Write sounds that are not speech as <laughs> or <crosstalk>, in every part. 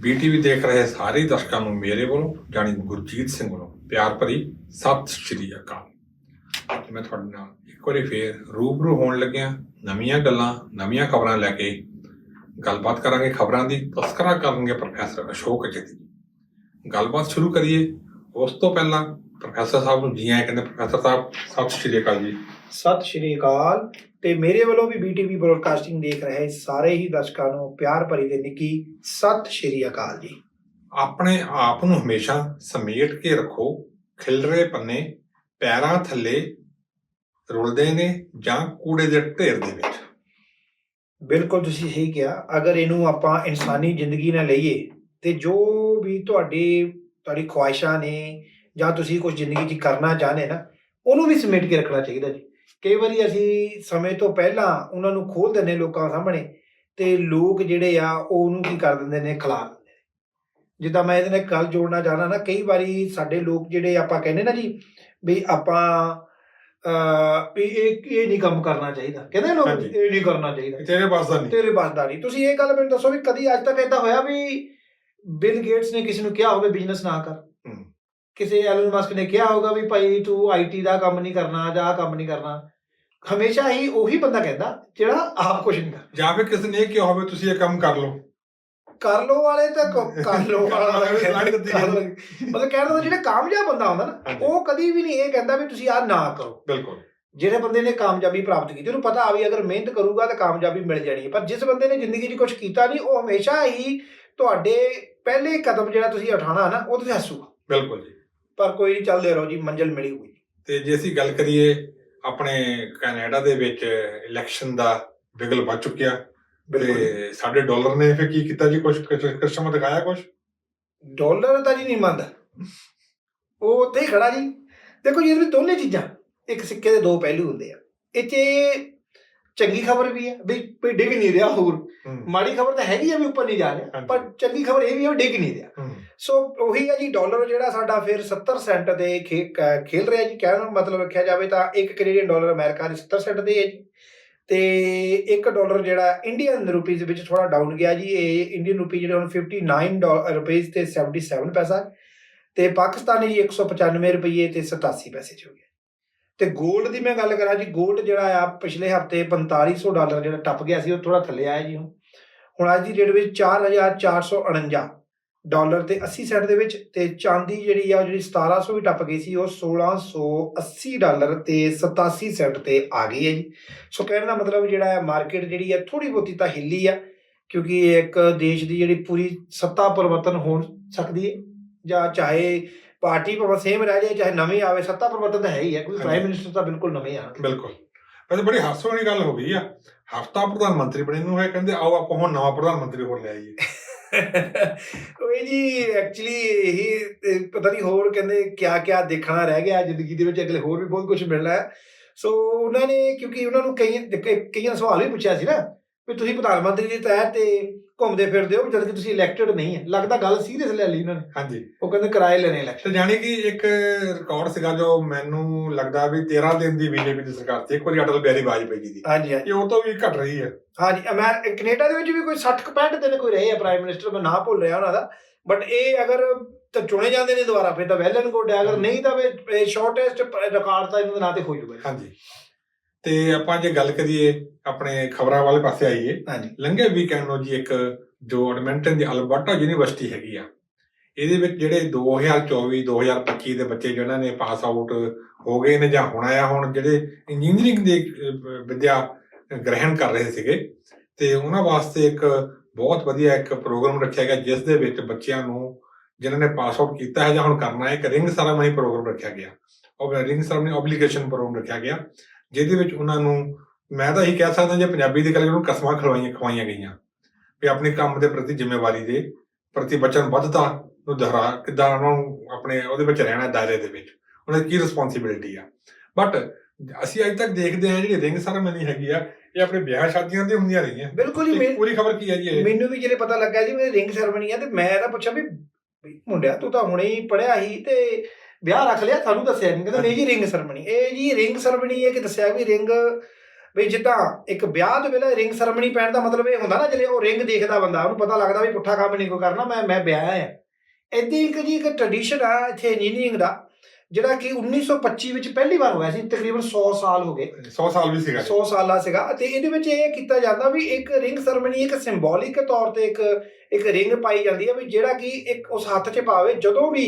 ਬੀਟੀਵੀ ਦੇਖ ਰਹੇ ਸਾਰੇ ਦਰਸ਼ਕਾਂ ਨੂੰ ਮੇਰੇ ਵੱਲੋਂ, ਜਾਣੀ ਗੁਰਜੀਤ ਸਿੰਘ ਵੱਲੋਂ, ਪਿਆਰ ਭਰੀ ਸਤਿ ਸ਼੍ਰੀ ਅਕਾਲ। ਅੱਜ ਮੈਂ ਤੁਹਾਡੇ ਨਾਲ ਇੱਕ ਵਾਰੀ ਫੇਰ ਰੂਬਰੂ ਹੋਣ ਲੱਗਿਆ, ਨਵੀਆਂ ਗੱਲਾਂ, ਨਵੀਆਂ ਖਬਰਾਂ ਲੈ ਕੇ ਗੱਲਬਾਤ ਕਰਾਂਗੇ ਖਬਰਾਂ ਦੀ, ਤਸਕਰਾ ਕਰਨਗੇ ਪ੍ਰੋਫੈਸਰ ਅਸ਼ੋਕ ਜਤੀ ਗੱਲਬਾਤ ਸ਼ੁਰੂ ਕਰੀਏ। ਉਸ ਤੋਂ ਪਹਿਲਾਂ ਪ੍ਰੋਫੈਸਰ ਸਾਹਿਬ ਨੂੰ ਜੀ ਆਇਆਂ ਕਹਿੰਦੇ, ਪ੍ਰੋਫੈਸਰ ਸਾਹਿਬ, ਸਤਿ ਸ਼੍ਰੀ ਅਕਾਲ ਜੀ। ਸਤਿ ਸ਼੍ਰੀ ਅਕਾਲ ਤੇ ਮੇਰੇ ਵੱਲੋਂ ਵੀ ਬੀਟੀਵੀ ਬ੍ਰੋਡਕਾਸਟਿੰਗ ਦੇਖ ਰਹੇ ਸਾਰੇ ਹੀ ਦਰਸ਼ਕਾਂ ਨੂੰ ਪਿਆਰ ਭਰੀ ਤੇ ਨਿੱਕੀ ਸਤਿ ਸ਼੍ਰੀ ਅਕਾਲ ਜੀ। ਆਪਣੇ ਆਪ ਨੂੰ ਹਮੇਸ਼ਾ ਸਮੇਟ ਕੇ ਰੱਖੋ ਖਿਲਰੇ ਪੰਨੇ ਪੈਰਾਂ ਥੱਲੇ ਰੁਲਦੇ ਨੇ ਜਾਂ ਕੂੜੇ ਦੇ ਢੇਰ ਦੇ ਵਿੱਚ। ਬਿਲਕੁਲ ਤੁਸੀਂ ਸਹੀ ਕਿਹਾ ਅਗਰ ਇਹਨੂੰ ਆਪਾਂ ਇਨਸਾਨੀ ਜ਼ਿੰਦਗੀ ਨਾਲ ਲਈਏ ਤੇ ਜੋ ਵੀ ਤੁਹਾਡੀ ਤੁਹਾਡੀ ਖੁਆਇਸ਼ਾਂ ਨੇ ਜਾਂ ਤੁਸੀਂ ਕੁਝ ਜ਼ਿੰਦਗੀ 'ਚ ਕਰਨਾ ਚਾਹੁੰਦੇ ਨਾ ਉਹਨੂੰ ਵੀ ਸਮੇਟ ਕੇ ਰੱਖਣਾ ਚਾਹੀਦਾ ਜੀ। ਕਈ ਵਾਰੀ ਅਸੀਂ ਸਮੇਂ ਤੋਂ ਪਹਿਲਾਂ ਉਹਨਾਂ ਨੂੰ ਖੋਲ ਦਿੰਦੇ ਲੋਕਾਂ ਸਾਹਮਣੇ ਤੇ ਲੋਕ ਜਿਹੜੇ ਆ ਉਹ ਉਹਨੂੰ ਕੀ ਕਰ ਦਿੰਦੇ ਨੇ ਖਿਲਾ ਦਿੰਦੇ ਨੇ। ਜਿੱਦਾਂ ਮੈਂ ਇਹਦੇ ਨਾਲ ਗੱਲ ਜੋੜਨਾ ਚਾਹਣਾ ਨਾ ਕਈ ਵਾਰੀ ਸਾਡੇ ਲੋਕ ਜਿਹੜੇ ਆਪਾਂ ਕਹਿੰਦੇ ਨਾ ਜੀ ਵੀ ਆਪਾਂ ਵੀ ਇਹ ਇਹ ਨਹੀਂ ਕੰਮ ਕਰਨਾ ਚਾਹੀਦਾ। ਕਹਿੰਦੇ ਲੋਕ। ਇਹ ਨਹੀਂ ਕਰਨਾ ਚਾਹੀਦਾ। ਤੇਰੇ ਪਾਸ ਦਾ ਨਹੀਂ। ਤੇਰੇ ਬਸ ਦਾ ਨਹੀਂ। ਤੁਸੀਂ ਇਹ ਗੱਲ ਮੈਨੂੰ ਦੱਸੋ ਵੀ ਕਦੀ ਅੱਜ ਤੱਕ ਏਦਾਂ ਹੋਇਆ ਵੀ ਬਿਲ ਗੇਟਸ ਨੇ ਕਿਸੇ ਨੂੰ ਕਿਹਾ ਹੋਵੇ ਬਿਜ਼ਨਸ ਨਾ ਕਰ। ਕਿਸੇ ਐਲਨ ਮਸਕ ਨੇ ਕਿਹਾ ਹੋਗਾ ਵੀ ਭਾਈ ਤੂੰ ਆਈਟੀ ਦਾ ਕੰਮ ਨਹੀਂ ਕਰਨਾ ਜਾਂ ਆਹ ਕੰਮ ਨਹੀਂ ਕਰਨਾ ਹਮੇਸ਼ਾ ਹੀ ਉਹੀ ਬੰਦਾ ਕਹਿੰਦਾ ਜਿਹੜਾ ਆਪ ਕੁਝ ਨਹੀਂ ਕਰਦਾ। ਜਾਂ ਫਿਰ ਕਿਸੇ ਨੇ ਕਿਹਾ ਹੋਵੇ ਤੁਸੀਂ ਇਹ ਕੰਮ ਕਰ ਲਓ। ਕਰ ਲੋ ਵਾਲੇ ਤਾਂ ਕ- ਕਰ ਲੋ ਵਾਲਾ ਕਰ ਲਓ, <laughs> ਕਰ। ਮਤਲਬ ਕਹਿਣ ਦਾ ਜਿਹੜਾ ਕਾਮਯਾਬ ਬੰਦਾ ਹੁੰਦਾ ਨਾ ਹਾਂਜੀ। ਉਹ ਕਦੀ ਵੀ ਨਹੀਂ ਇਹ ਕਹਿੰਦਾ ਵੀ ਤੁਸੀਂ ਆਹ ਨਾ ਕਰੋ। ਬਿਲਕੁਲ। ਜਿਹੜੇ ਬੰਦੇ ਨੇ ਕਾਮਯਾਬੀ ਪ੍ਰਾਪਤ ਕੀਤੀ ਉਹਨੂੰ ਪਤਾ ਆ ਵੀ ਅਗਰ ਮਿਹਨਤ ਕਰੂਗਾ ਤਾਂ ਕਾਮਯਾਬੀ ਮਿਲ ਜਾਣੀ ਹੈ। ਪਰ ਜਿਸ ਬੰਦੇ ਨੇ ਜ਼ਿੰਦਗੀ 'ਚ ਕੁਝ ਕੀਤਾ ਨਹੀਂ ਉਹ ਹਮੇਸ਼ਾ ਹੀ ਤੁਹਾਡੇ ਪਹਿਲੇ ਕਦਮ ਜਿਹੜਾ ਤੁਸੀਂ ਉਠਾਣਾ ਨਾ ਉਹ ਤੁਸੀਂ ਹੱਸੂਗਾ। ਬਿਲਕੁਲ ਜੀ। ਪਰ ਕੋਈ ਨਹੀਂ ਚੱਲਦੇ ਰਹੋ ਜੀ ਮੰਜ਼ਿਲ ਮਿਲੀ ਹੋਈ। ਤੇ ਜੇ ਅਸੀਂ ਗੱਲ ਕਰੀਏ ਆਪਣੇ ਕੈਨੇਡਾ ਦੇ ਵਿੱਚ ਇਲੈਕਸ਼ਨ ਦਾ ਵਿਗਲ ਵੱਜ ਚੁੱਕਿਆ ਤੇ ਸਾਡੇ ਡਾਲਰ ਨੇ ਫਿਰ ਕੀ ਕੀਤਾ ਜੀ? ਕੁਝ ਕਸਟਮਰ ਦਿਖਾਇਆ ਕੁਝ ਡਾਲਰ ਤਾਂ ਜੀ ਨਹੀਂ ਮੰਨਦਾ। ਉਹ ਉੱਥੇ ਹੀ ਖੜਾ ਜੀ। ਦੇਖੋ ਜੀ ਇਹਦੇ ਵਿੱਚ ਦੋਨੇ ਚੀਜ਼ਾਂ ਇੱਕ ਸਿੱਕੇ ਦੇ ਦੋ ਪਹਿਲੂ ਹੁੰਦੇ ਆ। ਇਹ 'ਚ ਚੰਗੀ ਖਬਰ ਵੀ ਹੈ ਵੀ ਵੀ ਡਿੱਗ ਨਹੀਂ ਰਿਹਾ ਹੋਰ। ਮਾੜੀ ਖਬਰ ਤਾਂ ਹੈਗੀ ਆ ਵੀ ਉੱਪਰ ਨਹੀਂ ਜਾ ਰਿਹਾ। ਪਰ ਚੰਗੀ ਖਬਰ ਇਹ ਵੀ ਹੈ ਵੀ ਡਿੱਗ ਨਹੀਂ ਰਿਹਾ। ਸੋ ਉਹੀ ਹੈ ਜੀ ਡਾਲਰ ਜਿਹੜਾ ਸਾਡਾ ਫਿਰ 70 ਸੈਂਟ ਦੇ ਖੇਲ ਰਿਹਾ ਜੀ ਕਹਿਣ ਦਾ ਮਤਲਬ ਰੱਖਿਆ ਜਾਵੇ ਤਾਂ 1 ਕੈਨੇਡੀਅਨ ਡਾਲਰ ਅਮਰੀਕਾ ਦੇ 70 ਸੈਂਟ ਦੇ ਹੈ ਜੀ। ਤੇ 1 ਡਾਲਰ ਜਿਹੜਾ ਇੰਡੀਅਨ ਰੁਪੀਸ ਵਿੱਚ ਥੋੜਾ ਡਾਊਨ ਗਿਆ ਜੀ ਇਹ ਇੰਡੀਅਨ ਰੁਪੀ ਜਿਹੜੇ ਹੁਣ 59 ਰੁਪੀਸ ਤੇ 77 ਪੈਸਾ। ਤੇ ਪਾਕਿਸਤਾਨੀ ਜੀ 195 ਰੁਪਏ ਤੇ 87 ਪੈਸੇ ਚ ਹੋ ਗਿਆ। ਤੇ 골ਡ ਦੀ ਮੈਂ ਗੱਲ ਕਰਾਂ ਜੀ 골ਡ ਜਿਹੜਾ ਆ ਪਿਛਲੇ ਹਫ਼ਤੇ 4500 ਡਾਲਰ ਜਿਹੜਾ ਟੱਪ ਗਿਆ ਸੀ, ਉਹ ਥੋੜਾ ਥੱਲੇ ਆਇਆ ਜੀ ਹੁਣ। ਹੁਣ ਅੱਜ ਦੀ ਡੇਟ ਵਿੱਚ 4449 ਡਾਲਰ ਤੇ 80 ਸੈਂਟ ਦੇ ਵਿੱਚ ਤੇ ਚਾਂਦੀ ਜਿਹੜੀ ਆ, ਉਹ ਜਿਹੜੀ 1700 ਵੀ ਟੱਪ ਗਈ ਸੀ, ਉਹ 1680 ਡਾਲਰ ਤੇ 87 ਸੈਂਟ ਤੇ ਆ ਗਈ ਹੈ ਜੀ। ਸੋ ਕਹਿਣ ਦਾ ਮਤਲਬ ਜਿਹੜਾ ਹੈ ਮਾਰਕੀਟ ਜਿਹੜੀ ਹੈ ਥੋੜੀ ਬਹੁਤੀ ਤਾਂ ਹਿੱਲੀ ਆ, ਕਿਉਂਕਿ ਇੱਕ ਦੇਸ਼ ਦੀ ਜਿਹੜੀ ਪੂਰੀ ਸੱਤਾ ਪਰਿਵਰਤਨ ਹੋ ਸਕਦੀ ਹੈ, ਜਾਂ ਚਾਹੇ ਪਾਰਟੀ ਭਾਵੇਂ ਸੇਮ ਰਹਿ ਜਾਏ ਚਾਹੇ ਨਵੀਂ ਆਵੇ ਸੱਤਾ ਪਰਿਵਰਤਨ ਤਾਂ ਹੈ ਹੀ ਹੈ ਕੋਈ ਹਾਂਜੀ। ਪ੍ਰਾਈਮ ਮਿਨਿਸਟਰ ਤਾਂ ਬਿਲਕੁਲ ਨਵੇਂ ਆ। ਬਿਲਕੁਲ। ਵੈਸੇ ਬੜੀ ਹਾਸੋ ਵਾਲੀ ਗੱਲ ਹੋ ਗਈ ਆ। ਹਫਤਾ ਪ੍ਰਧਾਨ ਮੰਤਰੀ ਬਣੇ ਨੂੰ ਹੈ ਕਹਿੰਦੇ ਆਓ ਆਪਾਂ ਹੁਣ ਨਵਾਂ ਪ੍ਰਧਾਨ ਮੰਤਰੀ ਹੋਰ ਲੈ ਆਈਏ। <laughs> ਉਹ ਜੀ ਐਕਚੁਅਲੀ ਇਹ ਪਤਾ ਨਹੀਂ ਹੋਰ ਕਹਿੰਦੇ ਕਿਆ ਕਿਆ ਦੇਖਣਾ ਰਹਿ ਗਿਆ ਜ਼ਿੰਦਗੀ ਦੇ ਵਿੱਚ ਅਗਲੇ ਹੋਰ ਵੀ ਬਹੁਤ ਕੁਝ ਮਿਲਣਾ ਹੈ। ਸੋ ਉਹਨਾਂ ਨੇ ਕਿਉਂਕਿ ਉਹਨਾਂ ਨੂੰ ਕਈ ਕਈ- ਕਈਆਂ ਸਵਾਲ ਵੀ ਪੁੱਛਿਆ ਸੀ ਨਾ ਵੀ ਤੁਸੀਂ ਪ੍ਰਧਾਨ ਮੰਤਰੀ ਦੇ ਤਹਿਤ ਤੇ ਘੁੰਮਦੇ ਫਿਰਦੇ ਹੋ ਜਦ ਕਿ ਤੁਸੀਂ ਇਲੈਕਟਡ ਨਹੀਂ ਹੈ। ਲੱਗਦਾ ਗੱਲ ਸੀਰੀਅਸ ਲੈ ਲਈ ਉਹਨਾਂ ਨੇ। ਹਾਂਜੀ। ਉਹ ਕਹਿੰਦੇ ਕਿਰਾਏ ਲੈਣੇ ਇਲੈਕਸ਼ਨ ਤੇ ਜਾਣੀ ਕਿ ਇੱਕ ਰਿਕਾਰਡ ਸੀਗਾ ਜੋ ਮੈਨੂੰ ਲੱਗਦਾ ਵੀ 13 ਦਿਨ ਦੀ ਬੀਜੇਪੀ ਦੀ ਸਰਕਾਰ ਸੀ। ਇੱਕ ਵਾਰੀ ਅਟਲ ਬਿਹਾਰੀ ਵਾਜਪੇਈ ਜੀ ਦੀ ਹਾਂਜੀ ਹਾਂਜੀ। ਇਹ ਉਹ ਤੋਂ ਵੀ ਘਟ ਰਹੀ ਹੈ। ਹਾਂਜੀ ਅਮੈਰ ਕੈਨੇਡਾ ਦੇ ਵਿੱਚ ਵੀ ਕੋਈ 60 65 ਦਿਨ ਕੋਈ ਰਹੇ ਆ ਪ੍ਰਾਈਮ ਮਿਨਿਸਟਰ ਮੈਂ ਨਾ ਭੁੱਲ ਰਿਹਾ ਉਹਨਾਂ ਦਾ। ਬਟ ਇਹ ਅਗਰ ਤਾਂ ਚੁਣੇ ਜਾਂਦੇ ਨੇ ਦੁਬਾਰਾ ਫਿਰ ਤਾਂ ਵੈਲ ਐਂਡ ਗੁੱਡ ਹੈ। ਅਗਰ ਨਹੀਂ ਤਾਂ ਫਿਰ ਸ਼ਾਰਟੈਸਟ ਰਿਕਾਰਡ ਤਾਂ ਇਹਨਾਂ ਦੇ ਨਾਂ ਤੇ ਹੋ ਜਾਊਗਾ। ਹਾਂਜੀ। ਤੇ ਆਪਾਂ ਜੇ ਗੱਲ ਕਰੀਏ ਆਪਣੇ ਖਬਰਾਂ ਵਾਲੇ ਪਾਸੇ ਆਈਏ ਹਾਂਜੀ। ਲੰਘੇ ਵੀਕਐਂਡ ਨੂੰ ਜੀ ਇੱਕ ਜੋ ਐਡਮਿੰਟਨ ਦੀ ਅਲਬਰਟਾ ਯੂਨੀਵਰਸਿਟੀ ਹੈਗੀ ਆ ਇਹਦੇ ਵਿੱਚ ਜਿਹੜੇ 2024 2025 ਦੇ ਬੱਚੇ ਜਿਹਨਾਂ ਨੇ ਪਾਸ ਆਊਟ ਹੋ ਗਏ ਨੇ ਜਾਂ ਹੁਣ ਆਇਆ ਹੁਣ ਜਿਹੜੇ ਇੰਜੀਨੀਅਰਿੰਗ ਦੇ ਵਿਦਿਆ ਗ੍ਰਹਿਣ ਕਰ ਰਹੇ ਸੀਗੇ ਤੇ ਉਹਨਾਂ ਵਾਸਤੇ ਇੱਕ ਬਹੁਤ ਵਧੀਆ ਇੱਕ ਪ੍ਰੋਗਰਾਮ ਰੱਖਿਆ ਗਿਆ ਜਿਸ ਦੇ ਵਿੱਚ ਬੱਚਿਆਂ ਨੂੰ ਜਿਨ੍ਹਾਂ ਨੇ ਪਾਸ ਆਊਟ ਕੀਤਾ ਹੈ ਜਾਂ ਹੁਣ ਕਰਨਾ ਹੈ ਇੱਕ ਰਿੰਗ ਸੈਰਾਮਨੀ ਪ੍ਰੋਗਰਾਮ ਰੱਖਿਆ ਗਿਆ। ਉਹ ਰਿੰਗ ਸੈਰਾਮਨੀ ਆਬਲੀਗੇਸ਼ਨ ਪ੍ਰੋਗਰਾਮ ਰੱਖਿਆ ਗਿਆ। ਜਿਹਦੇ ਵਿੱਚ ਉਹਨਾਂ ਨੂੰ ਮੈਂ ਤਾਂ ਇਹੀ ਕਹਿ ਸਕਦਾ ਜੇ ਪੰਜਾਬੀ ਦੀ ਗੱਲ ਕਰਾਂ ਕਸਮਾਂ ਖਵਾਈਆਂ ਖਵਾਈਆਂ ਗਈਆਂ ਵੀ ਆਪਣੇ ਕੰਮ ਦੇ ਪ੍ਰਤੀ ਜ਼ਿੰਮੇਵਾਰੀ ਦੇ ਪ੍ਰਤੀ ਵਚਨਬੱਧਤਾ ਨੂੰ ਦੁਹਰਾ ਕਿੱਦਾਂ ਉਹਨਾਂ ਨੂੰ ਆਪਣੇ ਉਹਦੇ ਵਿੱਚ ਰਹਿਣਾ ਦਾਇਰੇ ਦੇ ਵਿੱਚ। ਉਹਨਾਂ ਦੀ ਕੀ ਰਿਸਪੌਂਸਿਬਿਲਿਟੀ ਆ। ਬਟ ਅਸੀਂ ਅੱਜ ਤੱਕ ਦੇਖਦੇ ਹਾਂ ਜਿਹੜੀ ਰਿੰਗ ਸੈਰਾਮਨੀ ਹੈਗੀ ਆ ਇਹ ਆਪਣੇ ਵਿਆਹ ਸ਼ਾਦੀਆਂ ਦੀ ਹੁੰਦੀਆਂ ਰਹੀਆਂ। ਬਿਲਕੁਲ ਹੀ ਪੂਰੀ ਖਬਰ ਕੀ ਹੈ ਜੀ ਇਹ? ਮੈਨੂੰ ਵੀ ਜਿਹੜੇ ਪਤਾ ਲੱਗਾ ਜੀ ਮੇਰੀ ਰਿੰਗ ਸੈਰਮਨੀ ਆ ਤੇ ਮੈਂ ਤਾਂ ਪੁੱਛਿਆ ਵੀ ਮੁੰਡਿਆ ਤੂੰ ਤਾਂ ਹੁਣੇ ਹੀ ਪੜਿਆ ਸੀ ਤੇ ਵਿਆਹ ਰੱਖ ਲਿਆ ਤੁਹਾਨੂੰ ਦੱਸਿਆ ਨਹੀਂ ਕਹਿੰਦਾ ਨਹੀਂ ਜੀ ਰਿੰਗ ਸੈਰਮਨੀ ਇਹ ਜੀ ਰਿੰਗ ਸੈਰਮਨੀ ਇਹ ਕਿ ਦੱਸਿਆ ਵੀ ਰਿੰਗ ਵੀ ਜਿੱਦਾਂ ਇੱਕ ਵਿਆਹ ਦੇ ਵੇਲੇ ਰਿੰਗ ਸੈਰਮਨੀ ਪੈਣ ਦਾ ਮਤਲਬ ਇਹ ਹੁੰਦਾ ਨਾ ਜਿਹੜੇ ਉਹ ਰਿੰਗ ਦੇਖਦਾ ਬੰਦਾ ਉਹਨੂੰ ਪਤਾ ਲੱਗਦਾ ਵੀ ਪੁੱਠਾ ਕੰਮ ਨਹੀਂ ਕੋਈ ਕਰਨਾ ਮੈਂ ਮੈਂ ਵਿਆਹ ਆ। ਏਦਾਂ ਇੱਕ ਜੀ ਇੱਕ ਟ੍ਰੈਡੀਸ਼ਨ ਆ ਇੱਥੇ ਇੰਜੀਨੀਅਰਿੰਗ ਦਾ ਜਿਹੜਾ ਕਿ 1925 ਵਿੱਚ ਪਹਿਲੀ ਵਾਰ ਹੋਇਆ ਸੀ ਤਕਰੀਬਨ 100 ਸਾਲ ਹੋ ਗਏ। 100 ਸਾਲ ਵੀ ਸੀਗਾ 100 ਸਾਲਾ ਸੀਗਾ। ਤੇ ਇਹਦੇ ਵਿੱਚ ਇਹ ਕੀਤਾ ਜਾਂਦਾ ਵੀ ਇੱਕ ਰਿੰਗ ਸੈਰਮਨੀ ਇੱਕ ਸਿੰਬੋਲਿਕ ਤੌਰ ਤੇ ਇੱਕ ਇੱਕ ਰਿੰਗ ਪਾਈ ਜਾਂਦੀ ਹੈ ਵੀ ਜਿਹੜਾ ਕਿ ਇੱਕ ਉਸ ਹੱਥ 'ਚ ਪਾਵੇ। ਜਦੋਂ ਵੀ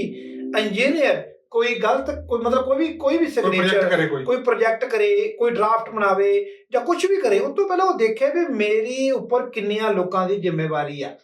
ਇੰਜੀਨੀਅਰ ਕੋਈ ਗਲਤ ਕੋਈ ਮਤਲਬ ਕੋਈ ਵੀ ਕੋਈ ਵੀ ਸਿਗਨੇਚਰ ਕੋਈ ਪ੍ਰੋਜੈਕਟ ਕਰੇ ਕੋਈ ਡਰਾਫਟ ਬਣਾਵੇ ਜਾਂ ਕੁਝ ਵੀ ਕਰੇ ਉਸ ਤੋਂ ਪਹਿਲਾਂ ਉਹ ਦੇਖੇ ਵੀ ਮੇਰੀ ਉੱਪਰ ਕਿੰਨੀਆਂ ਲੋਕਾਂ ਦੀ ਜ਼ਿੰਮੇਵਾਰੀ ਆ।